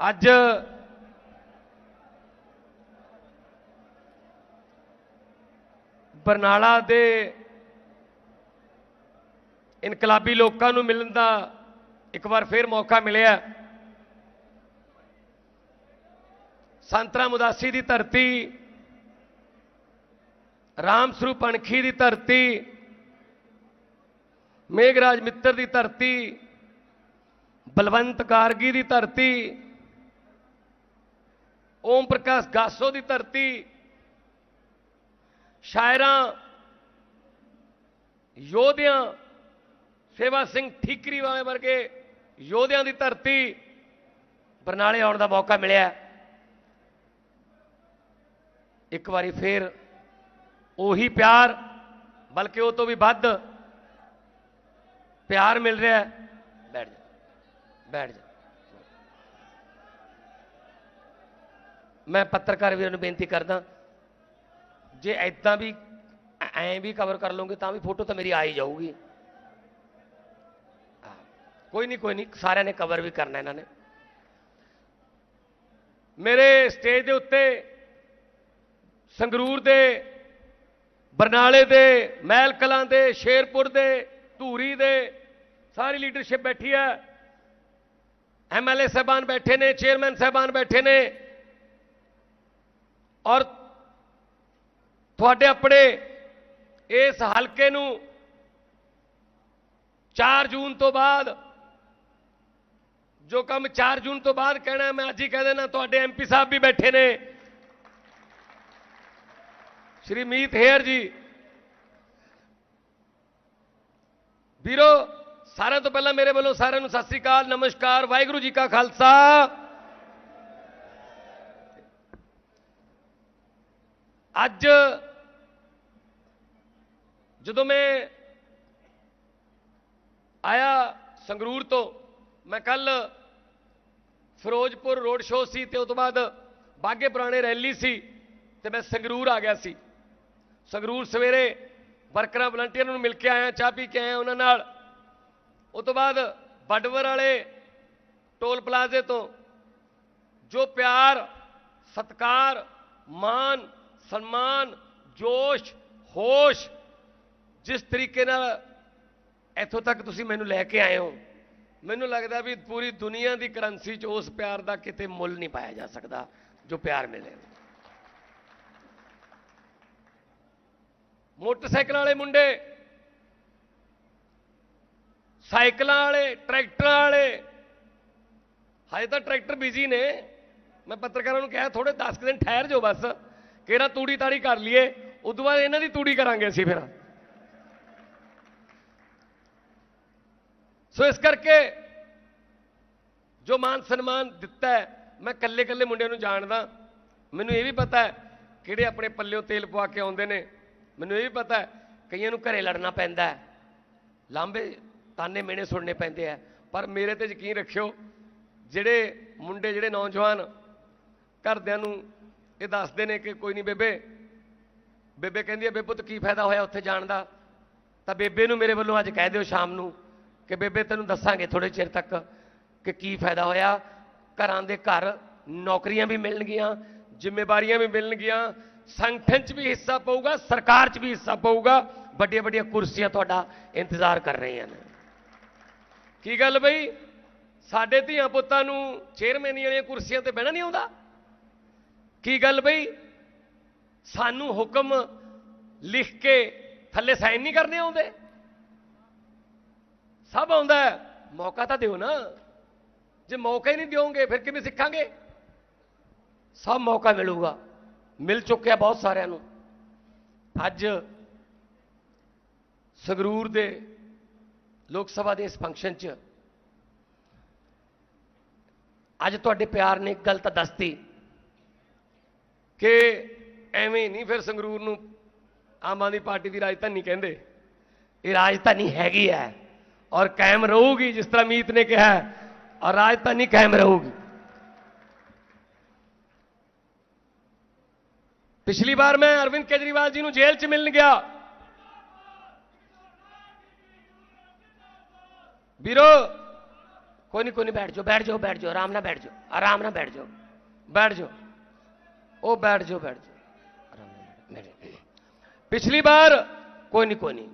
ਅੱਜ ਬਰਨਾਲਾ ਦੇ ਇਨਕਲਾਬੀ ਲੋਕਾਂ ਨੂੰ ਮਿਲਣ ਦਾ ਇੱਕ ਵਾਰ ਫੇਰ ਮੌਕਾ ਮਿਲਿਆ। ਸੰਤਰਾ ਮੁਦਾਸੀ ਦੀ ਧਰਤੀ, ਰਾਮ ਸਰੂਪ ਅਣਖੀ ਦੀ ਧਰਤੀ, ਮੇਘਰਾਜ ਮਿੱਤਰ ਦੀ ਧਰਤੀ, ਬਲਵੰਤ ਕਾਰਗੀ ਦੀ ਧਰਤੀ ਓਮ ਪ੍ਰਕਾਸ਼ ਗਾਸੋ ਦੀ ਧਰਤੀ, ਸ਼ਾਇਰਾਂ, ਯੋਧਿਆਂ, ਸੇਵਾ ਸਿੰਘ ਠੀਕਰੀ ਵਾਲੇ ਵਰਗੇ ਯੋਧਿਆਂ ਦੀ ਧਰਤੀ, ਬਰਨਾਲੇ ਆਉਣ ਦਾ ਮੌਕਾ ਮਿਲਿਆ। ਇੱਕ ਵਾਰੀ ਫੇਰ ਉਹੀ ਪਿਆਰ, ਬਲਕਿ ਉਹ ਤੋਂ ਵੀ ਵੱਧ ਪਿਆਰ ਮਿਲ ਰਿਹਾ ਬੈਠ ਜਾ ਬੈਠ ਜਾ। ਮੈਂ ਪੱਤਰਕਾਰ ਵੀਰਾਂ ਨੂੰ ਬੇਨਤੀ ਕਰਦਾ, ਜੇ ਐਦਾਂ ਵੀ ਐਂ ਵੀ ਕਵਰ ਕਰ ਲਓਗੇ ਤਾਂ ਵੀ ਫੋਟੋ ਤਾਂ ਮੇਰੀ ਆ ਹੀ ਜਾਊਗੀ। ਕੋਈ ਨਹੀਂ ਕੋਈ ਨਹੀਂ, ਸਾਰਿਆਂ ਨੇ ਕਵਰ ਵੀ ਕਰਨਾ ਇਹਨਾਂ ਨੇ। ਮੇਰੇ ਸਟੇਜ ਦੇ ਉੱਤੇ ਸੰਗਰੂਰ ਦੇ, ਬਰਨਾਲੇ ਦੇ ਮਹਿਲ ਕਲਾਂ ਦੇ, ਸ਼ੇਰਪੁਰ ਦੇ, ਧੂਰੀ ਦੇ ਸਾਰੀ ਲੀਡਰਸ਼ਿਪ ਬੈਠੀ ਹੈ। ਐਮਐਲਏ ਸਾਹਿਬਾਨ ਬੈਠੇ ਨੇ ਚੇਅਰਮੈਨ ਸਾਹਿਬਾਨ ਬੈਠੇ ਨੇ। ਔਰ ਤੁਹਾਡੇ ਆਪਣੇ ਇਸ ਹਲਕੇ ਨੂੰ 4 ਜੂਨ ਤੋਂ ਬਾਅਦ, ਜੋ ਕੰਮ 4 ਜੂਨ ਤੋਂ ਬਾਅਦ ਕਹਿਣਾ ਮੈਂ ਅੱਜ ਹੀ ਕਹਿ ਦੇਣਾ ਤੁਹਾਡੇ ਐਮਪੀ ਸਾਹਿਬ ਵੀ ਬੈਠੇ ਨੇ। ਸ਼੍ਰੀ ਮੀਤ ਹੇਰ ਜੀ। ਵੀਰੋ, ਸਾਰਿਆਂ ਤੋਂ ਪਹਿਲਾਂ ਮੇਰੇ ਵੱਲੋਂ ਸਾਰਿਆਂ ਨੂੰ ਸਤਿ ਸ੍ਰੀ ਅਕਾਲ, ਨਮਸਕਾਰ, ਵਾਹਿਗੁਰੂ ਜੀ ਕਾ ਖਾਲਸਾ। ਅੱਜ ਜਦੋਂ ਮੈਂ ਆਇਆ ਸੰਗਰੂਰ ਤੋਂ, ਮੈਂ ਕੱਲ ਫਿਰੋਜ਼ਪੁਰ ਰੋਡ ਸ਼ੋਅ ਸੀ ਤੇ ਉਸ ਤੋਂ ਬਾਅਦ ਬਾਗੇ ਪੁਰਾਣੇ ਰੈਲੀ ਸੀ ਤੇ ਮੈਂ ਸੰਗਰੂਰ ਆ ਗਿਆ ਸੀ। ਸੰਗਰੂਰ ਸਵੇਰੇ ਵਰਕਰਾਂ, ਵਲੰਟੀਅਰਾਂ ਨੂੰ ਮਿਲ ਕੇ ਆਇਆ, ਚਾਹ ਪੀ ਕੇ ਆਇਆ ਉਹਨਾਂ ਨਾਲ। ਉਸ ਤੋਂ ਬਾਅਦ ਬਡਵਰ ਵਾਲੇ ਟੋਲ ਪਲਾਜ਼ੇ ਤੋਂ ਜੋ ਪਿਆਰ, ਸਤਕਾਰ ਮਾਨ ਸਨਮਾਨ, ਜੋਸ਼, ਹੋਸ਼, ਜਿਸ ਤਰੀਕੇ ਨਾਲ ਇੱਥੋਂ ਤੱਕ ਤੁਸੀਂ ਮੈਨੂੰ ਲੈ ਕੇ ਆਏ ਹੋ, ਮੈਨੂੰ ਲੱਗਦਾ ਵੀ ਪੂਰੀ ਦੁਨੀਆ ਦੀ ਕਰੰਸੀ 'ਚ ਉਸ ਪਿਆਰ ਦਾ ਕਿਤੇ ਮੁੱਲ ਨਹੀਂ ਪਾਇਆ ਜਾ ਸਕਦਾ ਜੋ ਪਿਆਰ ਮਿਲੇ। ਮੋਟਰਸਾਈਕਲਾਂ ਵਾਲੇ ਮੁੰਡੇ, ਸਾਈਕਲਾਂ ਵਾਲੇ, ਟਰੈਕਟਰਾਂ ਵਾਲੇ, ਹਜੇ ਤਾਂ ਟਰੈਕਟਰ ਬਿਜ਼ੀ ਨੇ। ਮੈਂ ਪੱਤਰਕਾਰਾਂ ਨੂੰ ਕਿਹਾ ਥੋੜੇ 10 ਕੁ ਦਿਨ ਠਹਿਰ ਜਾਓ ਬਸ। ਕਿਹੜਾ ਤੂੜੀ ਤਾੜੀ ਕਰ ਲਈਏ, ਉਦੋਂ ਬਾਅਦ ਇਹਨਾਂ ਦੀ ਤੂੜੀ ਕਰਾਂਗੇ ਅਸੀਂ ਫਿਰ। ਸੋ ਇਸ ਕਰਕੇ ਜੋ ਮਾਨ ਸਨਮਾਨ ਦਿੱਤਾ ਹੈ, ਮੈਂ ਕੱਲੇ ਕੱਲੇ ਮੁੰਡਿਆਂ ਨੂੰ ਜਾਣਦਾ। ਮੈਨੂੰ ਇਹ ਵੀ ਪਤਾ ਹੈ ਕਿਹੜੇ ਆਪਣੇ ਪੱਲਿਓ ਤੇਲ ਪਵਾ ਕੇ ਆਉਂਦੇ ਨੇ। ਮੈਨੂੰ ਇਹ ਵੀ ਪਤਾ ਹੈ ਕਈਆਂ ਨੂੰ ਘਰੇ ਲੜਨਾ ਪੈਂਦਾ ਹੈ। ਲਾਂਬੇ ਤਾਨੇ ਮੇਣੇ ਸੁਣਨੇ ਪੈਂਦੇ ਆ। ਪਰ ਮੇਰੇ ਤੇ ਯਕੀਨ ਰੱਖਿਓ, ਜਿਹੜੇ ਮੁੰਡੇ, ਜਿਹੜੇ ਨੌਜਵਾਨ ਘਰਦਿਆਂ ਨੂੰ ਇਹ ਦੱਸਦੇ ਨੇ ਕਿ ਕੋਈ ਨਹੀਂ ਬੇਬੇ ਬੇਬੇ ਕਹਿੰਦੀ ਹੈ, ਬੇਬੇ ਪੁੱਤ ਕੀ ਫਾਇਦਾ ਹੋਇਆ ਉੱਥੇ ਜਾਣ ਦਾ? ਤਾਂ ਬੇਬੇ ਨੂੰ ਮੇਰੇ ਵੱਲੋਂ ਅੱਜ ਕਹਿ ਦਿਓ ਸ਼ਾਮ ਨੂੰ ਕਿ ਬੇਬੇ ਤੈਨੂੰ ਦੱਸਾਂਗੇ ਥੋੜੇ ਚਿਰ ਤੱਕ ਕਿ ਕੀ ਫਾਇਦਾ ਹੋਇਆ। ਘਰਾਂ ਦੇ ਘਰ ਨੌਕਰੀਆਂ ਵੀ ਮਿਲਣਗੀਆਂ, ਜ਼ਿੰਮੇਵਾਰੀਆਂ ਵੀ ਮਿਲਣਗੀਆਂ, ਸੰਗਠਨ 'ਚ ਵੀ ਹਿੱਸਾ ਪਊਗਾ, ਸਰਕਾਰ 'ਚ ਵੀ ਹਿੱਸਾ ਪਊਗਾ। ਵੱਡੀਆਂ ਵੱਡੀਆਂ ਕੁਰਸੀਆਂ ਤੁਹਾਡਾ ਇੰਤਜ਼ਾਰ ਕਰ ਰਹੀਆਂ ਨੇ। ਕੀ ਗੱਲ ਬਈ? ਸਾਡੇ ਧੀਆਂ ਪੁੱਤਾਂ ਨੂੰ ਚੇਅਰਮੈਨੀ ਵਾਲੀਆਂ ਕੁਰਸੀਆਂ ਤੇ ਬਹਿਣਾ ਨਹੀਂ ਆਉਂਦਾ? ਕੀ ਗੱਲ ਬਈ? ਸਾਨੂੰ ਹੁਕਮ ਲਿਖ ਕੇ ਥੱਲੇ ਸਾਈਨ ਨਹੀਂ ਕਰਨੇ ਆਉਂਦੇ? ਸਭ ਆਉਂਦਾ ਮੌਕਾ ਤਾਂ ਦਿਓ ਨਾ। ਜੇ ਮੌਕਾ ਹੀ ਨਹੀਂ ਦਿਓਗੇ, ਫਿਰ ਕਿਵੇਂ ਸਿੱਖਾਂਗੇ? ਸਭ ਮੌਕਾ ਮਿਲੂਗਾ। ਮਿਲ ਚੁੱਕਿਆ ਬਹੁਤ ਸਾਰਿਆਂ ਨੂੰ। ਅੱਜ ਸੰਗਰੂਰ ਦੇ ਲੋਕ ਸਭਾ ਦੇ ਇਸ ਫੰਕਸ਼ਨ 'ਚ ਅੱਜ ਤੁਹਾਡੇ ਪਿਆਰ ਨੇ ਇੱਕ ਗੱਲ ਤਾਂ ਦੱਸਤੀ। ਕਿ ਐਵੇਂ ਨਹੀਂ ਫਿਰ ਸੰਗਰੂਰ ਨੂੰ ਆਮ ਆਦਮੀ ਪਾਰਟੀ ਦੀ ਰਾਜਧਾਨੀ ਕਹਿੰਦੇ ਇਹ ਰਾਜਧਾਨੀ ਹੈਗੀ ਹੈ ਔਰ ਕਾਇਮ ਰਹੂਗੀ ਜਿਸ ਤਰ੍ਹਾਂ ਮੀਤ ਨੇ ਕਿਹਾ ਹੈ, ਔਰ ਰਾਜਧਾਨੀ ਕਾਇਮ ਰਹੂਗੀ ਪਿਛਲੀ ਵਾਰ ਮੈਂ ਅਰਵਿੰਦ ਕੇਜਰੀਵਾਲ ਜੀ ਨੂੰ ਜੇਲ੍ਹ 'ਚ ਮਿਲਣ ਗਿਆ ਵੀਰੋ ਕੋਈ ਨਹੀਂ ਕੋਈ ਨਹੀਂ ਬੈਠ ਜਾਓ ਬੈਠ ਜਾਓ ਬੈਠ ਜਾਓ ਆਰਾਮ ਨਾਲ ਬੈਠ ਜਾਓ ਆਰਾਮ ਨਾਲ ਬੈਠ ਜਾਓ ਬੈਠ ਜਾਓ ਉਹ ਬੈਠ ਜਾਓ ਬੈਠ ਜਾਓ। ਆਰਾਮ ਪਿਛਲੀ ਵਾਰ ਕੋਈ ਨਹੀਂ ਕੋਈ ਨਹੀਂ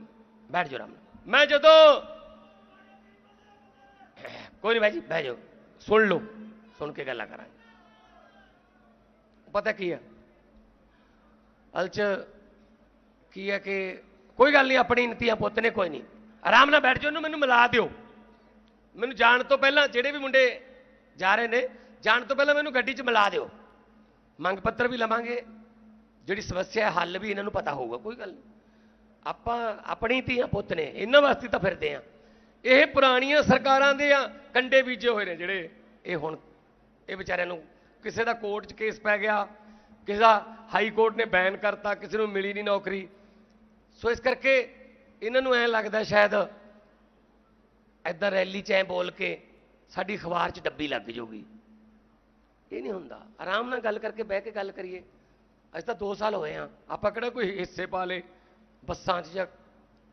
ਬੈਠ ਜਾਓ, ਆਰਾਮ ਨਾਲ। ਮੈਂ ਜਦੋਂ ਕੋਈ ਨਹੀਂ ਭਾਈ ਜੀ, ਬਹਿ ਜਾਓ। ਸੁਣ ਲਓ, ਸੁਣ ਕੇ ਗੱਲਾਂ ਕਰਾਂਗੇ। ਪਤਾ ਕੀ ਹੈ ਅਲਚ ਕੀ ਹੈ ਕਿ ਕੋਈ ਗੱਲ ਨਹੀਂ ਆਪਣੀ ਨਤੀਆਂ ਪੁੱਤ ਨੇ ਕੋਈ ਨਹੀਂ ਆਰਾਮ ਨਾਲ ਬੈਠ ਜਾਓ, ਉਹਨੂੰ ਮੈਨੂੰ ਮਿਲਾ ਦਿਓ। ਮੈਨੂੰ ਜਾਣ ਤੋਂ ਪਹਿਲਾਂ ਜਿਹੜੇ ਵੀ ਮੁੰਡੇ ਜਾ ਰਹੇ ਨੇ, ਜਾਣ ਤੋਂ ਪਹਿਲਾਂ ਮੈਨੂੰ ਗੱਡੀ 'ਚ ਮਿਲਾ ਦਿਓ। ਮੰਗ ਪੱਤਰ ਵੀ ਲਵਾਂਗੇ। ਜਿਹੜੀ ਸਮੱਸਿਆ ਹੱਲ ਵੀ ਇਹਨਾਂ ਨੂੰ ਪਤਾ ਹੋਊਗਾ, ਕੋਈ ਗੱਲ ਨਹੀਂ। ਆਪਾਂ ਆਪਣੀ ਧੀਆਂ ਪੁੱਤ ਨੇ, ਇਹਨਾਂ ਵਾਸਤੇ ਤਾਂ ਫਿਰਦੇ ਆ ਇਹ ਪੁਰਾਣੀਆਂ ਸਰਕਾਰਾਂ ਦੇ ਆ, ਕੰਡੇ ਬੀਜੇ ਹੋਏ ਨੇ ਜਿਹੜੇ। ਇਹ ਹੁਣ ਇਹ ਵਿਚਾਰਿਆਂ ਨੂੰ ਕਿਸੇ ਦਾ ਕੋਰਟ 'ਚ ਕੇਸ ਪੈ ਗਿਆ, ਕਿਸੇ ਦਾ ਹਾਈ ਕੋਰਟ ਨੇ ਬੈਨ ਕਰਤਾ, ਕਿਸੇ ਨੂੰ ਮਿਲੀ ਨਹੀਂ ਨੌਕਰੀ। ਸੋ ਇਸ ਕਰਕੇ ਇਹਨਾਂ ਨੂੰ ਐ ਲੱਗਦਾ ਸ਼ਾਇਦ ਐਦਾਂ ਰੈਲੀ 'ਚ ਐ ਬੋਲ ਕੇ ਸਾਡੀ ਅਖਬਾਰ 'ਚ ਡੱਬੀ ਲੱਗ ਜਾਊਗੀ ਇਹ ਨਹੀਂ ਹੁੰਦਾ। ਆਰਾਮ ਨਾਲ ਗੱਲ ਕਰਕੇ ਬਹਿ ਕੇ ਗੱਲ ਕਰੀਏ। ਅੱਜ ਤਾਂ 2 ਸਾਲ ਹੋਏ ਆ। ਆਪਾਂ ਕਿਹੜਾ ਕੋਈ ਹਿੱਸੇ ਪਾ ਲੇ ਬੱਸਾਂ 'ਚ ਜਾਂ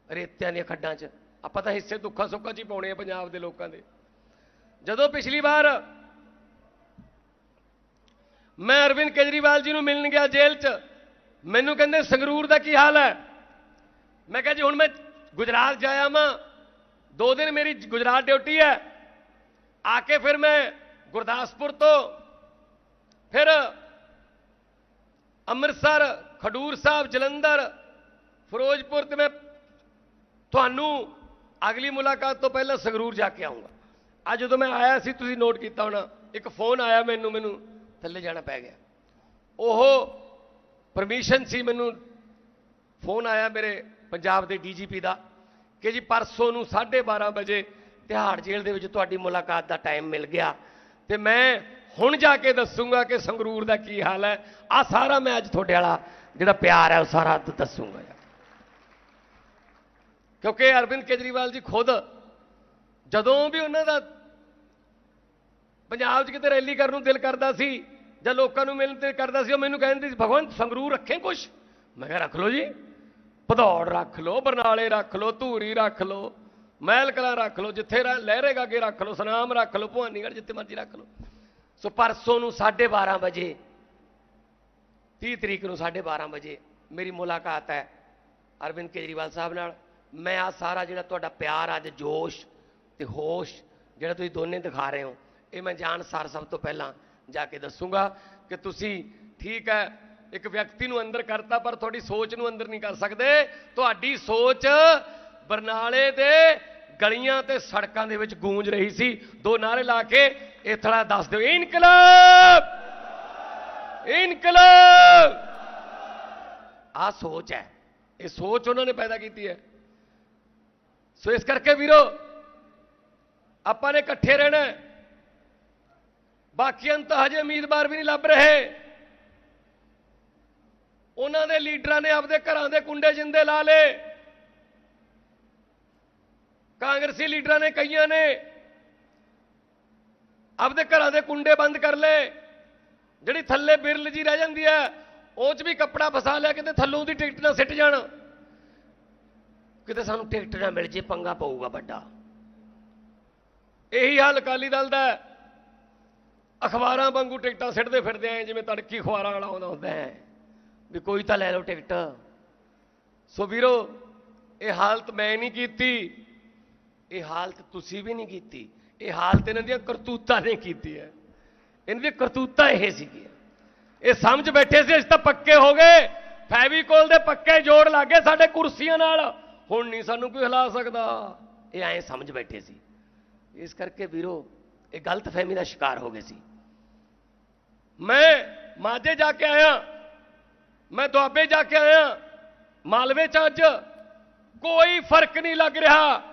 ਰੇਤਿਆਂ ਦੀਆਂ ਖੱਡਾਂ 'ਚ? ਆਪਾਂ ਤਾਂ ਹਿੱਸੇ ਦੁੱਖਾਂ ਸੁੱਖਾਂ 'ਚ ਹੀ ਪਾਉਣੇ ਆ ਪੰਜਾਬ ਦੇ ਲੋਕਾਂ ਦੇ। ਜਦੋਂ ਪਿਛਲੀ ਵਾਰ ਮੈਂ ਅਰਵਿੰਦ ਕੇਜਰੀਵਾਲ ਜੀ ਨੂੰ ਮਿਲਣ ਗਿਆ ਜੇਲ੍ਹ 'ਚ, ਮੈਨੂੰ ਕਹਿੰਦੇ, ਸੰਗਰੂਰ ਦਾ ਕੀ ਹਾਲ ਹੈ? ਮੈਂ ਕਿਹਾ, ਜੀ, ਹੁਣ ਮੈਂ ਗੁਜਰਾਤ ਜਾਇਆ ਮਾਂ ਦੋ ਦਿਨ ਮੇਰੀ ਗੁਜਰਾਤ ਡਿਊਟੀ ਹੈ। ਆ ਕੇ ਫਿਰ ਮੈਂ ਗੁਰਦਾਸਪੁਰ ਤੋਂ ਫਿਰ ਅੰਮ੍ਰਿਤਸਰ, ਖਡੂਰ ਸਾਹਿਬ, ਜਲੰਧਰ, ਫਿਰੋਜ਼ਪੁਰ ਤੇ ਮੈਂ ਤੁਹਾਨੂੰ ਅਗਲੀ ਮੁਲਾਕਾਤ ਤੋਂ ਪਹਿਲਾਂ ਸੰਗਰੂਰ ਜਾ ਕੇ ਆਉਂਗਾ। ਅੱਜ ਜਦੋਂ ਮੈਂ ਆਇਆ ਸੀ, ਤੁਸੀਂ ਨੋਟ ਕੀਤਾ ਹੋਣਾ, ਇੱਕ ਫੋਨ ਆਇਆ ਮੈਨੂੰ ਮੈਨੂੰ ਥੱਲੇ ਜਾਣਾ ਪੈ ਗਿਆ। ਉਹ ਪਰਮਿਸ਼ਨ ਸੀ ਮੈਨੂੰ ਫੋਨ ਆਇਆ ਮੇਰੇ ਪੰਜਾਬ ਦੇ ਡੀਜੀਪੀ ਦਾ ਕਿ ਜੀ ਪਰਸੋਂ ਨੂੰ 12:30 ਵਜੇ ਤਿਹਾੜ ਜੇਲ੍ਹ ਦੇ ਵਿੱਚ ਤੁਹਾਡੀ ਮੁਲਾਕਾਤ ਦਾ ਟਾਈਮ ਮਿਲ ਗਿਆ ਤੇ ਮੈਂ ਹੁਣ ਜਾ ਕੇ ਦੱਸੂਗਾ ਕਿ ਸੰਗਰੂਰ ਦਾ ਕੀ ਹਾਲ ਹੈ। ਆ ਸਾਰਾ ਮੈਂ ਅੱਜ ਤੁਹਾਡੇ ਵਾਲਾ ਜਿਹੜਾ ਪਿਆਰ ਹੈ, ਉਹ ਸਾਰਾ ਦ- ਦੱਸੂਗਾ। ਯਾਰ ਕਿਉਂਕਿ ਅਰਵਿੰਦ ਕੇਜਰੀਵਾਲ ਜੀ ਖੁਦ ਜਦੋਂ ਵੀ ਉਹਨਾਂ ਦਾ ਪੰਜਾਬ 'ਚ ਕਿਤੇ ਰੈਲੀ ਕਰਨ ਨੂੰ ਦਿਲ ਕਰਦਾ ਸੀ ਜਾਂ ਲੋਕਾਂ ਨੂੰ ਮਿਲਣ ਤੇ ਕਰਦਾ ਸੀ, ਉਹ ਮੈਨੂੰ ਕਹਿੰਦੇ ਸੀ ਭਗਵੰਤ ਸੰਗਰੂਰ ਰੱਖੇ ਕੁਛ? ਮੈਂ ਕਿਹਾ, ਰੱਖ ਲਓ ਜੀ। ਭਦੌੜ ਰੱਖ ਲਓ, ਬਰਨਾਲੇ ਰੱਖ ਲਓ, ਧੂਰੀ ਰੱਖ ਲਓ, ਮਹਿਲ ਕਲਾਂ ਰੱਖ ਲਓ, ਜਿੱਥੇ ਲਹਿਰੇਗਾ ਕੇ ਰੱਖ ਲਓ, ਸਨਾਮ ਰੱਖ ਲਓ, ਭਵਾਨੀਗੜ੍ਹ ਜਿੱਥੇ ਮਰਜ਼ੀ ਰੱਖ ਲਓ। ਸੋ ਪਰਸੋਂ ਨੂੰ 12:30 ਵਜੇ 30 ਤਰੀਕ ਨੂੰ 12:30 ਵਜੇ ਮੇਰੀ ਮੁਲਾਕਾਤ ਹੈ ਅਰਵਿੰਦ ਕੇਜਰੀਵਾਲ ਸਾਹਿਬ ਨਾਲ। ਮੈਂ ਆ ਸਾਰਾ ਜਿਹੜਾ ਤੁਹਾਡਾ ਪਿਆਰ, ਅੱਜ ਜੋਸ਼ ਤੇ ਹੋਸ਼ ਜਿਹੜਾ ਤੁਸੀਂ ਦੋਨੇ ਦਿਖਾ ਰਹੇ ਹੋ, ਇਹ ਮੈਂ ਜਾਣ ਸਾਰ ਸਭ ਤੋਂ ਪਹਿਲਾਂ ਜਾ ਕੇ ਦੱਸੂਗਾ ਕਿ ਤੁਸੀਂ ਠੀਕ ਹੈ, ਇੱਕ ਵਿਅਕਤੀ ਨੂੰ ਅੰਦਰ ਕਰਤਾ ਪਰ ਤੁਹਾਡੀ ਸੋਚ ਨੂੰ ਅੰਦਰ ਨਹੀਂ ਕਰ ਸਕਦੇ। ਤੁਹਾਡੀ ਸੋਚ ਬਰਨਾਲੇ ਦੇ ਗਲੀਆਂ ਤੇ ਸੜਕਾਂ ਦੇ ਵਿੱਚ ਗੂੰਜ ਰਹੀ ਸੀ। ਦੋ ਨਾਰੇ ਲਾ ਕੇ ਇਹ ਥੜਾ ਦੱਸ ਦਿਓ। ਇਨਕਲਾਬ! ਇਨਕਲਾਬ! ਆ ਸੋਚ ਹੈ। ਇਹ ਸੋਚ ਉਹਨਾਂ ਨੇ ਪੈਦਾ ਕੀਤੀ ਹੈ। ਸੋ ਇਸ ਕਰਕੇ ਵੀਰੋ, ਆਪਾਂ ਨੇ ਇਕੱਠੇ ਰਹਿਣਾ ਬਾਕੀਆਂ ਨੂੰ ਤਾਂ ਹਜੇ ਉਮੀਦਵਾਰ ਵੀ ਨਹੀਂ ਲੱਭ ਰਹੇ। ਉਹਨਾਂ ਦੇ ਲੀਡਰਾਂ ਨੇ ਆਪਦੇ ਘਰਾਂ ਦੇ ਕੁੰਡੇ ਜਿੰਦੇ ਲਾ ਲਏ। ਕਾਂਗਰਸੀ ਲੀਡਰਾਂ ਨੇ ਕਈਆਂ ਨੇ ਆਪਦੇ ਘਰਾਂ ਦੇ ਕੁੰਡੇ ਬੰਦ ਕਰ ਲਏ। ਜਿਹੜੀ ਥੱਲੇ ਬਿਰਲ ਜੀ ਰਹਿ ਜਾਂਦੀ ਹੈ, ਉਹ 'ਚ ਵੀ ਕੱਪੜਾ ਫਸਾ ਲਿਆ, ਕਿਤੇ ਥੱਲੋਂ ਦੀ ਟਿਕਟ ਨਾ ਸਿੱਟ ਜਾਣ। ਕਿਤੇ ਸਾਨੂੰ ਟਿਕਟ ਨਾ ਮਿਲ ਜੇ, ਪੰਗਾ ਪਊਗਾ ਵੱਡਾ। ਇਹੀ ਹਾਲ ਅਕਾਲੀ ਦਲ ਦਾ ਅਖਬਾਰਾਂ ਵਾਂਗੂ ਟਿਕਟਾਂ ਸਿੱਟਦੇ ਫਿਰਦੇ ਆਂ, ਜਿਵੇਂ ਤੜਕੀ ਅਖਬਾਰਾਂ ਵਾਲਾ ਆਉਂਦਾ ਹੁੰਦਾ ਹੈ, ਵੀ ਕੋਈ ਤਾਂ ਲੈ ਲਓ ਟਿਕਟ। ਸੋ ਵੀਰੋ, ਇਹ ਹਾਲਤ ਮੈਂ ਨਹੀਂ ਕੀਤੀ, ਇਹ ਹਾਲਤ ਤੁਸੀਂ ਵੀ ਨਹੀਂ ਕੀਤੀ। ਇਹ ਹਾਲਤ ਇਹਨਾਂ ਦੀਆਂ ਕਰਤੂਤਾਂ ਨੇ ਕੀਤੀ ਹੈ। ਇਹਨਾਂ ਦੀਆਂ ਕਰਤੂਤਾਂ ਇਹ ਸੀਗੀਆਂ। ਇਹ ਸਮਝ ਬੈਠੇ ਸੀ, ਅਸੀਂ ਤਾਂ ਪੱਕੇ ਹੋ ਗਏ। ਫੈਵੀਕੋਲ ਦੇ ਪੱਕੇ ਜੋੜ ਲੱਗੇ ਸਾਡੇ ਕੁਰਸੀਆਂ ਨਾਲ। ਹੁਣ ਨਹੀਂ ਸਾਨੂੰ ਕੋਈ ਹਿਲਾ ਸਕਦਾ। ਇਹ ਐਂ ਸਮਝ ਬੈਠੇ ਸੀ। ਇਸ ਕਰਕੇ ਵੀਰੋ, ਇਹ ਗਲਤ ਫਹਿਮੀ ਦਾ ਸ਼ਿਕਾਰ ਹੋ ਗਏ ਸੀ। ਮੈਂ ਮਾਝੇ ਜਾ ਕੇ ਆਇਆ। ਮੈਂ ਦੁਆਬੇ ਜਾ ਕੇ ਆਇਆ। ਮਾਲਵੇ ਚ ਅੱਜ ਕੋਈ ਫ਼ਰਕ ਨਹੀਂ ਲੱਗ ਰਿਹਾ।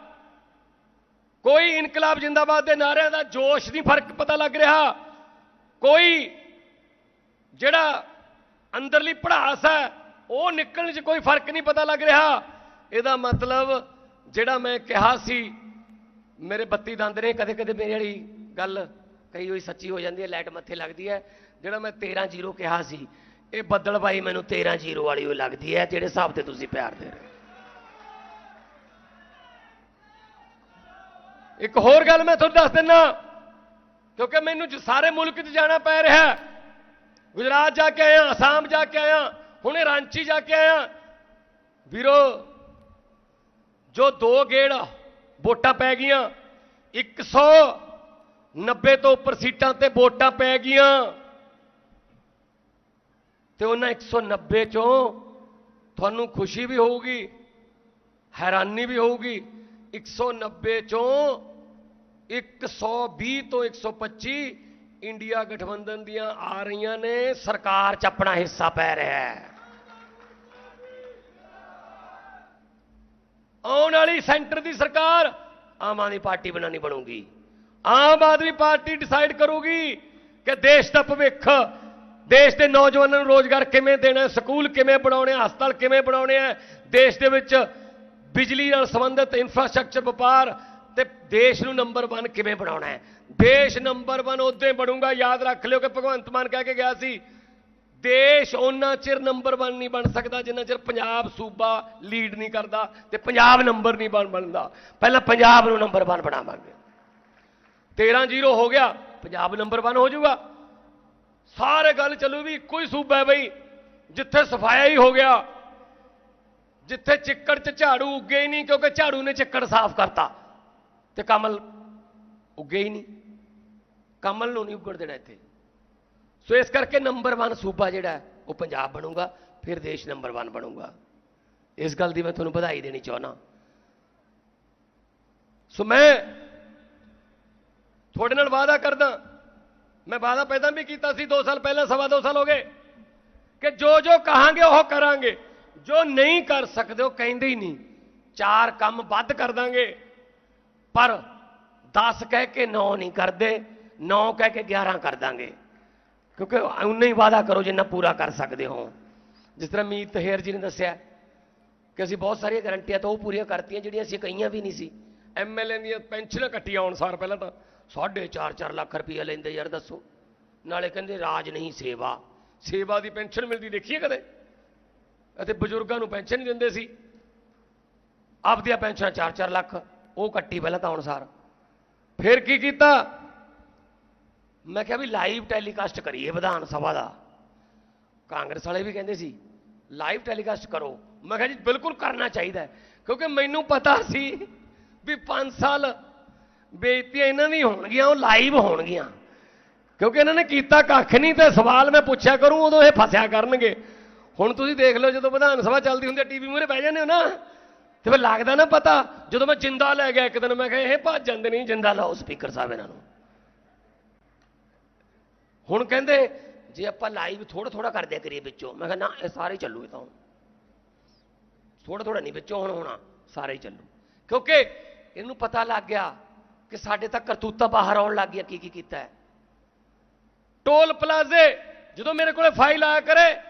ਕੋਈ ਇਨਕਲਾਬ ਜਿੰਦਾਬਾਦ ਦੇ ਨਾਰਿਆਂ ਦਾ ਜੋਸ਼ ਨਹੀਂ, ਫ਼ਰਕ ਪਤਾ ਲੱਗ ਰਿਹਾ। ਕੋਈ ਜਿਹੜਾ ਅੰਦਰਲੀ ਪੜਾਸ ਹੈ, ਉਹ ਨਿਕਲਣ 'ਚ ਕੋਈ ਫ਼ਰਕ ਨਹੀਂ ਪਤਾ ਲੱਗ ਰਿਹਾ। ਇਹਦਾ ਮਤਲਬ ਜਿਹੜਾ ਮੈਂ ਕਿਹਾ ਸੀ, ਮੇਰੇ ਬੱਤੀ ਦੰਦ ਨੇ ਕਦੇ ਕਦੇ ਮੇਰੀ ਵਾਲੀ ਗੱਲ ਕਈ ਹੋਈ ਸੱਚੀ ਹੋ ਜਾਂਦੀ ਹੈ, ਲਾਈਟ ਮੱਥੇ ਲੱਗਦੀ ਹੈ। ਜਿਹੜਾ ਮੈਂ 13 ਜ਼ੀਰੋ ਕਿਹਾ ਸੀ, ਇਹ ਬੱਦਲ ਬਾਈ ਮੈਨੂੰ 13 ਜ਼ੀਰੋ ਵਾਲੀ ਹੋਈ ਲੱਗਦੀ ਹੈ, ਜਿਹੜੇ ਹਿਸਾਬ ਤੇ ਤੁਸੀਂ ਪਿਆਰ ਦੇ ਰਹੇ ਇੱਕ ਹੋਰ ਗੱਲ ਮੈਂ ਤੁਹਾਨੂੰ ਦੱਸ ਦਿੰਨਾ, ਕਿਉਂਕਿ ਮੈਨੂੰ ਸਾਰੇ ਮੁਲਕ 'ਚ ਜਾਣਾ ਪੈ ਰਿਹਾ ਗੁਜਰਾਤ ਜਾ ਕੇ ਆਇਆ, ਅਸਾਮ ਜਾ ਕੇ ਆਇਆ, ਹੁਣੇ ਰਾਂਚੀ ਜਾ ਕੇ ਆਇਆ। ਵੀਰੋ, ਜੋ ਦੋ ਗੇੜ ਵੋਟਾਂ ਪੈ ਗਈਆਂ 190 ਤੋਂ ਉੱਪਰ ਸੀਟਾਂ ਤੇ ਵੋਟਾਂ ਪੈ ਗਈਆਂ, ਤੇ ਉਹਨਾਂ 190 ਚੋਂ ਤੁਹਾਨੂੰ ਖੁਸ਼ੀ ਵੀ ਹੋਊਗੀ, ਹੈਰਾਨੀ ਵੀ ਹੋਊਗੀ। 190 ਚੋਂ 120 ਤੋਂ 125 ਇੰਡੀਆ ਗਠਬੰਧਨ ਦੀਆਂ ਆ ਰਹੀਆਂ ਨੇ। ਸਰਕਾਰ 'ਚ ਆਪਣਾ ਹਿੱਸਾ ਪੈ ਰਿਹਾ ਹੈ। ਆਉਣ ਵਾਲੀ ਸੈਂਟਰ ਦੀ ਸਰਕਾਰ ਆਮ ਆਦਮੀ ਪਾਰਟੀ ਬਣਾਣੀ ਬਣੂਗੀ। ਆਮ ਆਦਮੀ ਪਾਰਟੀ ਡਿਸਾਈਡ ਕਰੂਗੀ ਕਿ ਦੇਸ਼ ਦਾ ਭਵਿੱਖ, ਦੇਸ਼ ਦੇ ਨੌਜਵਾਨਾਂ ਨੂੰ ਰੋਜ਼ਗਾਰ ਕਿਵੇਂ ਦੇਣਾ ਸਕੂਲ ਕਿਵੇਂ ਬਣਾਉਣੇ ਹਸਪਤਾਲ ਕਿਵੇਂ ਬਣਾਉਣੇ ਆ, ਦੇਸ਼ ਦੇ ਵਿੱਚ ਬਿਜਲੀ ਨਾਲ ਸੰਬੰਧਿਤ ਇਨਫਰਾਸਟ੍ਰਕਚਰ ਵਪਾਰ ਤੇ ਦੇਸ਼ ਨੂੰ ਨੰਬਰ 1 ਕਿਵੇਂ ਬਣਾਉਣਾ ਹੈ? ਦੇਸ਼ ਨੰਬਰ 1 ਉਦੋਂ ਬਣੂਗਾ, ਯਾਦ ਰੱਖ ਲਿਓ ਕਿ ਭਗਵੰਤ ਮਾਨ ਕਹਿ ਕੇ ਗਿਆ ਸੀ, ਦੇਸ਼ ਉਹਨਾਂ ਚਿਰ ਨੰਬਰ 1 ਨਹੀਂ ਬਣ ਸਕਦਾ ਜਿੰਨਾ ਚਿਰ ਪੰਜਾਬ ਸੂਬਾ ਲੀਡ ਨਹੀਂ ਕਰਦਾ ਤੇ ਪੰਜਾਬ ਨੰਬਰ ਨਹੀਂ ਬਣ ਬਣਦਾ। ਪਹਿਲਾਂ ਪੰਜਾਬ ਨੂੰ ਨੰਬਰ 1 ਬਣਾਵਾਂਗੇ। 13-0 ਹੋ ਗਿਆ, ਪੰਜਾਬ ਨੰਬਰ 1 ਹੋ ਜਾਊਗਾ। ਸਾਰੇ ਗੱਲ ਚੱਲੂ ਵੀ ਇੱਕੋ ਹੀ ਸੂਬਾ ਹੈ ਬਈ, ਜਿੱਥੇ ਸਫਾਇਆ ਹੀ ਹੋ ਗਿਆ। ਜਿੱਥੇ ਚਿੱਕੜ 'ਚ ਝਾੜੂ ਉੱਗੇ ਹੀ ਨਹੀਂ, ਕਿਉਂਕਿ ਝਾੜੂ ਨੇ ਚਿੱਕੜ ਸਾਫ਼ ਕਰਤਾ। ਤੇ ਕਮਲ ਉੱਗੇ ਹੀ ਨਹੀਂ। ਕਮਲ ਨੂੰ ਨਹੀਂ ਉੱਗਣ ਦੇਣਾ ਇੱਥੇ। ਸੋ ਇਸ ਕਰਕੇ ਨੰਬਰ 1 ਸੂਬਾ ਜਿਹੜਾ ਉਹ ਪੰਜਾਬ ਬਣੂਗਾ, ਫਿਰ ਦੇਸ਼ ਨੰਬਰ 1 ਬਣੂਗਾ। ਇਸ ਗੱਲ ਦੀ ਮੈਂ ਤੁਹਾਨੂੰ ਵਧਾਈ ਦੇਣੀ ਚਾਹੁੰਦਾ। ਸੋ ਮੈਂ ਤੁਹਾਡੇ ਨਾਲ ਵਾਅਦਾ ਕਰਦਾ, ਮੈਂ ਵਾਅਦਾ ਪਹਿਲਾਂ ਵੀ ਕੀਤਾ ਸੀ 2 ਸਾਲ ਪਹਿਲਾਂ, ਸਵਾ 2 ਸਾਲ ਹੋ ਗਏ, ਕਿ ਜੋ ਜੋ ਕਹਾਂਗੇ, ਉਹ ਕਰਾਂਗੇ। ਜੋ ਨਹੀਂ ਕਰ ਸਕਦੇ ਉਹ ਕਹਿੰਦੇ ਹੀ ਨਹੀਂ। ਚਾਰ ਕੰਮ ਵੱਧ ਕਰ ਦਾਂਗੇ। ਪਰ 10 ਕਹਿ ਕੇ 9 ਨਹੀਂ ਕਰਦੇ 9 ਕਹਿ ਕੇ 11 ਕਰ ਦਾਂਗੇ। ਕਿਉਂਕਿ ਉਨਾ ਹੀ ਵਾਅਦਾ ਕਰੋ ਜਿੰਨਾ ਪੂਰਾ ਕਰ ਸਕਦੇ ਹੋ। ਜਿਸ ਤਰ੍ਹਾਂ ਮੀਤ ਤਹੇਰ ਜੀ ਨੇ ਦੱਸਿਆ ਕਿ ਅਸੀਂ ਬਹੁਤ ਸਾਰੀਆਂ ਗਰੰਟੀਆਂ ਤਾਂ ਉਹ ਪੂਰੀਆਂ ਕਰਤੀਆਂ ਜਿਹੜੀਆਂ ਅਸੀਂ ਕਹੀਆਂ ਵੀ ਨਹੀਂ ਸੀ। ਐਮਐਲਏ ਦੀਆਂ ਪੈਨਸ਼ਨਾਂ ਕੱਟੀਆਂ ਆਉਣ ਸਾਰ ਪਹਿਲਾਂ ਤਾਂ। 4.5 ਲੱਖ ਰੁਪਈਆ ਲੈਂਦੇ ਯਾਰ ਦੱਸੋ। ਨਾਲੇ ਕਹਿੰਦੇ ਰਾਜ ਨਹੀਂ ਸੇਵਾ। ਸੇਵਾ ਦੀ ਪੈਨਸ਼ਨ ਮਿਲਦੀ ਦੇਖੀਏ ਕਦੇ। ਅਤੇ ਬਜ਼ੁਰਗਾਂ ਨੂੰ ਪੈਨਸ਼ਨ ਨਹੀਂ ਦਿੰਦੇ ਸੀ। ਆਪਦੀਆਂ ਪੈਨਸ਼ਨਾਂ 4-4 ਲੱਖ, ਉਹ ਕੱਟੀ ਪਹਿਲਾਂ ਤਾਂ ਅਨੁਸਾਰ ਫਿਰ ਕੀ ਕੀਤਾ? ਮੈਂ ਕਿਹਾ ਵੀ ਲਾਈਵ ਟੈਲੀਕਾਸਟ ਕਰੀਏ ਵਿਧਾਨ ਸਭਾ ਦਾ। ਕਾਂਗਰਸ ਵਾਲੇ ਵੀ ਕਹਿੰਦੇ ਸੀ ਲਾਈਵ ਟੈਲੀਕਾਸਟ ਕਰੋ। ਮੈਂ ਕਿਹਾ ਜੀ, ਬਿਲਕੁਲ ਕਰਨਾ ਚਾਹੀਦਾ ਕਿਉਂਕਿ ਮੈਨੂੰ ਪਤਾ ਸੀ ਵੀ 5 ਸਾਲ ਬੇਇੱਜ਼ਤੀਆਂ ਇਹਨਾਂ ਦੀ ਹੋਣਗੀਆਂ, ਉਹ ਲਾਈਵ ਹੋਣਗੀਆਂ। ਕਿਉਂਕਿ ਇਹਨਾਂ ਨੇ ਕੀਤਾ ਕੱਖ ਨਹੀਂ ਤੇ ਸਵਾਲ ਮੈਂ ਪੁੱਛਿਆ ਕਰੂੰ, ਉਦੋਂ ਇਹ ਫਸਿਆ ਕਰਨਗੇ। ਹੁਣ ਤੁਸੀਂ ਦੇਖ ਲਓ ਜਦੋਂ ਵਿਧਾਨ ਸਭਾ ਚੱਲਦੀ ਹੁੰਦੀ ਹੈ ਟੀਵੀ ਮੂਹਰੇ ਬਹਿ ਜਾਂਦੇ ਹੋ ਨਾ। ਤੇ ਫਿਰ ਲੱਗਦਾ ਨਾ ਪਤਾ, ਜਦੋਂ ਮੈਂ ਜਿੰਦਾ ਲੈ ਗਿਆ ਇੱਕ ਦਿਨ, ਮੈਂ ਕਿਹਾ ਇਹ ਭੱਜ ਜਾਂਦੇ ਨਹੀਂ, ਜਿੰਦਾ ਲਾਓ ਸਪੀਕਰ ਸਾਹਿਬ ਇਹਨਾਂ ਨੂੰ। ਹੁਣ ਕਹਿੰਦੇ, ਜੇ ਆਪਾਂ ਲਾਈਵ ਥੋੜਾ ਥੋੜਾ ਕਰਦੇ ਕਰੀਏ ਵਿੱਚੋਂ, ਮੈਂ ਕਿਹਾ ਨਾ, ਇਹ ਸਾਰੇ ਚੱਲੂ ਇਹ ਤਾਂ ਹੁਣ। ਥੋੜਾ ਥੋੜਾ ਨਹੀਂ, ਵਿੱਚੋਂ ਹੁਣ ਹੋਣਾ, ਸਾਰੇ ਹੀ ਚੱਲੂ। ਕਿਉਂਕਿ ਇਹਨੂੰ ਪਤਾ ਲੱਗ ਗਿਆ ਕਿ ਸਾਡੇ ਤਾਂ ਕਰਤੂਤਾ ਬਾਹਰ ਆਉਣ ਲੱਗ ਗਿਆ ਕੀ ਕੀ ਕੀਤਾ ਹੈ। ਟੋਲ ਪਲਾਜ਼ੇ, ਜਦੋਂ ਮੇਰੇ ਕੋਲੇ ਫਾਈਲ ਆਇਆ ਕਰੇ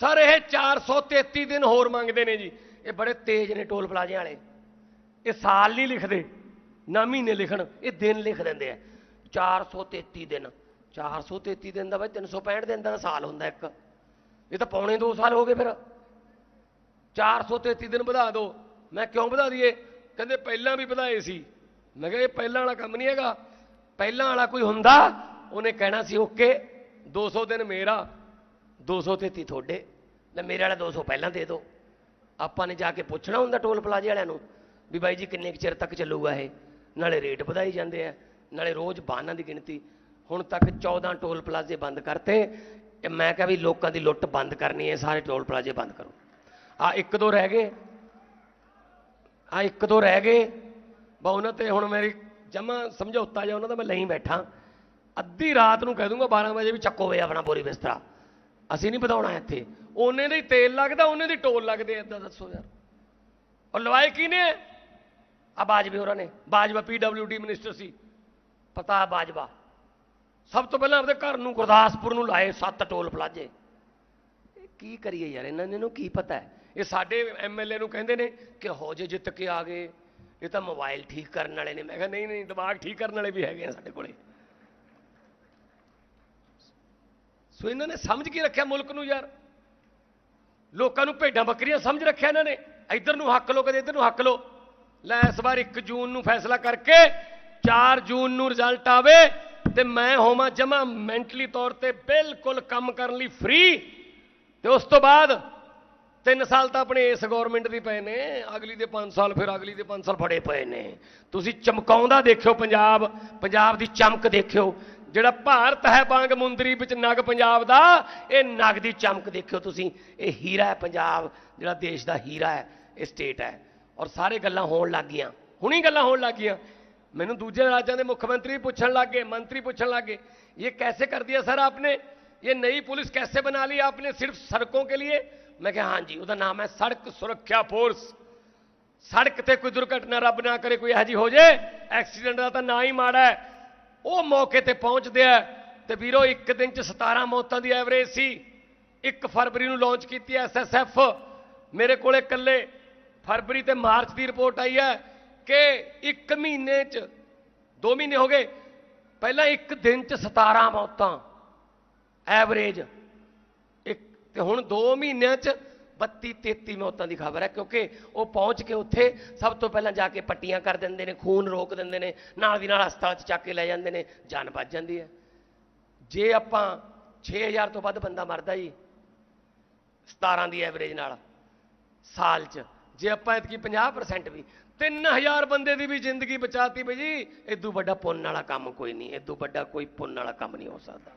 ਸਰ, ਇਹ 433 ਦਿਨ ਹੋਰ ਮੰਗਦੇ ਨੇ ਜੀ। ਇਹ ਬੜੇ ਤੇਜ਼ ਨੇ ਟੋਲ ਪਲਾਜ਼ੇ ਵਾਲੇ। ਇਹ ਸਾਲ ਨਹੀਂ ਲਿਖਦੇ, ਨਾ ਮਹੀਨੇ ਲਿਖਣ, ਇਹ ਦਿਨ ਲਿਖ ਦਿੰਦੇ ਆ। 433 ਦਿਨ। 433 ਦਿਨ ਦਾ ਬਾਈ 365 ਦਿਨ ਦਾ ਸਾਲ ਹੁੰਦਾ ਇੱਕ। ਇਹ ਤਾਂ ਪੌਣੇ 2 ਸਾਲ ਹੋ ਗਏ ਫਿਰ। 433 ਦਿਨ ਵਧਾ ਦਿਓ ਮੈਂ ਕਿਉਂ ਵਧਾ ਦਈਏ? ਕਹਿੰਦੇ ਪਹਿਲਾਂ ਵੀ ਵਧਾਏ ਸੀ। ਮੈਂ ਕਿਹਾ ਇਹ ਪਹਿਲਾਂ ਵਾਲਾ ਕੰਮ ਨਹੀਂ ਹੈਗਾ। ਪਹਿਲਾਂ ਵਾਲਾ ਕੋਈ ਹੁੰਦਾ, ਉਹਨੇ ਕਹਿਣਾ ਸੀ, ਓਕੇ 200 ਦਿਨ ਮੇਰਾ। 233 ਤੁਹਾਡੇ। ਲੈ ਮੇਰੇ ਵਾਲਾ 200 ਪਹਿਲਾਂ ਦੇ ਦਿਓ ਆਪਾਂ ਨੇ ਜਾ ਕੇ ਪੁੱਛਣਾ ਹੁੰਦਾ ਟੋਲ ਪਲਾਜ਼ੇ ਵਾਲਿਆਂ ਨੂੰ ਵੀ ਬਾਈ ਜੀ ਕਿੰਨੇ ਕੁ ਚਿਰ ਤੱਕ ਚੱਲੂਗਾ ਇਹ? ਨਾਲੇ ਰੇਟ ਵਧਾਈ ਜਾਂਦੇ ਆ। ਨਾਲੇ ਰੋਜ਼ ਵਾਹਨਾਂ ਦੀ ਗਿਣਤੀ। ਹੁਣ ਤੱਕ 14 ਟੋਲ ਪਲਾਜ਼ੇ ਬੰਦ ਕਰਤੇ। ਮੈਂ ਕਿਹਾ ਵੀ ਲੋਕਾਂ ਦੀ ਲੁੱਟ ਬੰਦ ਕਰਨੀ ਹੈ, ਸਾਰੇ ਟੋਲ ਪਲਾਜ਼ੇ ਬੰਦ ਕਰੋ। ਆ ਇੱਕ ਦੋ ਰਹਿ ਗਏ। ਆ ਇੱਕ ਦੋ ਰਹਿ ਗਏ। ਬਾ ਉਹਨਾਂ ਤੇ ਹੁਣ ਮੇਰੀ ਜਮਾ ਸਮਝੌਤਾ ਜਾਂ ਉਹਨਾਂ ਦਾ ਮੈਂ ਲਈ ਬੈਠਾ। ਅੱਧੀ ਰਾਤ ਨੂੰ ਕਹਿ ਦੂੰਗਾ 12 ਵਜੇ ਵੀ ਚੱਕੋ ਵੇ ਆਪਣਾ ਬੋਰੀ ਬਿਸਤਰਾ। ਅਸੀਂ ਨਹੀਂ ਵਧਾਉਣਾ ਇੱਥੇ। ਉਹਨੇ ਦਾ ਤੇਲ ਲੱਗਦਾ, ਉਹਨੇ ਦੇ ਟੋਲ ਲੱਗਦੇ ਏਦਾਂ ਦੱਸੋ ਯਾਰ। ਔਰ ਲਵਾਏ ਕੀ ਆ ਬਾਜਵੇ ਹੋਰਾਂ ਨੇ। ਬਾਜਵਾ ਪੀਡਬਲਯੂਡੀ ਮਿਨਿਸਟਰ ਸੀ। ਪਤਾ ਬਾਜਵਾ। ਸਭ ਤੋਂ ਪਹਿਲਾਂ ਆਪਣੇ ਘਰ ਨੂੰ ਗੁਰਦਾਸਪੁਰ ਨੂੰ ਲਾਏ ਸੱਤ ਟੋਲ ਪਲਾਜੇ। ਇਹ ਕੀ ਕਰੀਏ ਯਾਰ, ਇਹਨਾਂ ਨੇ ਨੂੰ ਕੀ ਪਤਾ ਹੈ? ਇਹ ਸਾਡੇ ਐਮਐਲਏ ਨੂੰ ਕਹਿੰਦੇ ਨੇ ਕਿ ਹੋ ਜੇ ਜਿੱਤ ਕੇ ਆ ਗਏ, ਇਹ ਤਾਂ ਮੋਬਾਈਲ ਠੀਕ ਕਰਨ ਵਾਲੇ ਨੇ। ਮੈਂ ਕਿਹਾ ਨਹੀਂ ਨਹੀਂ, ਦਿਮਾਗ ਠੀਕ ਕਰਨ ਵਾਲੇ ਵੀ ਹੈਗੇ ਆ ਸਾਡੇ ਕੋਲੇ। ਸੋ ਇਹਨਾਂ ਨੇ ਸਮਝ ਕੇ ਰੱਖਿਆ ਮੁਲਕ ਨੂੰ ਯਾਰ। ਲੋਕਾਂ ਨੂੰ ਭੇਡਾਂ ਬੱਕਰੀਆਂ ਸਮਝ ਰੱਖਿਆ ਇਹਨਾਂ ਨੇ। ਇੱਧਰ ਨੂੰ ਹੱਕ ਲੋ ਕਦੇ ਇੱਧਰ ਨੂੰ ਹੱਕ ਲੋ ਲੈ ਇਸ ਵਾਰ 1 ਜੂਨ ਨੂੰ ਫੈਸਲਾ ਕਰਕੇ 4 ਜੂਨ ਨੂੰ ਰਿਜ਼ਲਟ ਆਵੇ ਤੇ ਮੈਂ ਹੋਵਾਂ ਜਮਾ ਮੈਂਟਲੀ ਤੌਰ ਤੇ ਬਿਲਕੁਲ ਕੰਮ ਕਰਨ ਲਈ ਫ੍ਰੀ ਤੇ ਉਸ ਤੋਂ ਬਾਅਦ 3 ਸਾਲ ਤਾਂ ਆਪਣੇ ਇਸ ਗਵਰਨਮੈਂਟ ਦੀ ਪਏ ਨੇ। ਅਗਲੀ ਦੇ 5 ਸਾਲ ਫਿਰ ਅਗਲੀ ਦੇ 5 ਸਾਲ ਫੜੇ ਪਏ ਨੇ। ਤੁਸੀਂ ਚਮਕਾਉਂਦਾ ਦੇਖਿਓ ਪੰਜਾਬ। ਪੰਜਾਬ ਦੀ ਚਮਕ ਦੇਖਿਓ। ਜਿਹੜਾ ਭਾਰਤ ਹੈ ਬਾਂਗ ਮੁੰਦਰੀ ਵਿੱਚ ਨਗ ਪੰਜਾਬ ਦਾ ਇਹ ਨਗ ਦੀ ਚਮਕ ਦੇਖਿਓ ਤੁਸੀਂ ਇਹ ਹੀਰਾ ਹੈ ਪੰਜਾਬ ਜਿਹੜਾ ਦੇਸ਼ ਦਾ ਹੀਰਾ ਹੈ ਇਹ ਸਟੇਟ ਹੈ ਔਰ ਸਾਰੇ ਗੱਲਾਂ ਹੋਣ ਲੱਗ ਗਈਆਂ ਹੁਣੀ ਗੱਲਾਂ ਹੋਣ ਲੱਗ ਗਈਆਂ ਮੈਨੂੰ ਦੂਜੇ ਰਾਜਾਂ ਦੇ ਮੁੱਖ ਮੰਤਰੀ ਪੁੱਛਣ ਲੱਗ ਗਏ ਮੰਤਰੀ ਪੁੱਛਣ ਲੱਗ गए ये कैसे कर दिया सर आपने ये नई पुलिस कैसे बना ली आपने सिर्फ सड़कों के लिए मैं कहा हाँ जी ਉਹਦਾ ਨਾਮ ਹੈ ਸੜਕ ਸੁਰੱਖਿਆ ਫੋਰਸ ਸੜਕ ਤੇ ਕੋਈ ਦੁਰਘਟਨਾ ਰੱਬ ਨਾ ਕਰੇ ਕੋਈ ਇਹੋ ਜਿਹੀ ਹੋ ਜੇ ਐਕਸੀਡੈਂਟ ਦਾ ਤਾਂ ਨਾ ਹੀ ਮਾੜਾ ਹੈ ਉਹ ਮੌਕੇ ਤੇ ਪਹੁੰਚਦੇ ਆ। ਤੇ ਵੀਰੋ, ਇੱਕ ਦਿਨ ਚ 17 ਮੌਤਾਂ ਦੀ ਐਵਰੇਜ ਸੀ। 1 ਫਰਵਰੀ ਨੂੰ ਲਾਂਚ ਕੀਤੀ ਐਸਐਸਐਫ ਮੇਰੇ ਕੋਲੇ ਇਕੱਲੇ ਫਰਵਰੀ ਤੇ ਮਾਰਚ ਦੀ ਰਿਪੋਰਟ ਆਈ ਹੈ ਕਿ ਇੱਕ ਮਹੀਨੇ ਚ 2 ਮਹੀਨੇ ਹੋ ਗਏ, ਪਹਿਲਾਂ ਇੱਕ ਦਿਨ ਚ 17 ਮੌਤਾਂ। ਐਵਰੇਜ। ਇੱਕ ਤੇ ਹੁਣ 2 ਮਹੀਨਿਆਂ ਚ 32 33 ਮੌਤਾਂ ਦੀ ਖਬਰ ਹੈ, ਕਿਉਂਕਿ ਉਹ ਪਹੁੰਚ ਕੇ ਉੱਥੇ ਸਭ ਤੋਂ ਪਹਿਲਾਂ ਜਾ ਕੇ ਪੱਟੀਆਂ ਕਰ ਦਿੰਦੇ ਨੇ, ਖੂਨ ਰੋਕ ਦਿੰਦੇ ਨੇ, ਨਾਲ ਦੀ ਨਾਲ ਹਸਪਤਾਲ 'ਚ ਚੱਕ ਕੇ ਲੈ ਜਾਂਦੇ ਨੇ, ਜਾਨ ਬਚ ਜਾਂਦੀ ਹੈ। ਜੇ ਆਪਾਂ 6000 ਤੋਂ ਵੱਧ ਬੰਦਾ ਮਰਦਾ ਜੀ 17 ਦੀ ਐਵਰੇਜ ਨਾਲ, ਸਾਲ 'ਚ, ਜੇ ਆਪਾਂ ਇਤਕੀ 50% ਵੀ 3000 ਬੰਦੇ ਦੀ ਵੀ ਜ਼ਿੰਦਗੀ ਬਚਾਤੀ ਬਈ ਜੀ ਇਦੋਂ ਵੱਡਾ ਪੁੰਨ ਵਾਲਾ ਕੰਮ ਕੋਈ ਨਹੀਂ ਇਦੋਂ ਵੱਡਾ ਕੋਈ ਪੁੰਨ ਵਾਲਾ ਕੰਮ ਨਹੀਂ ਹੋ ਸਕਦਾ।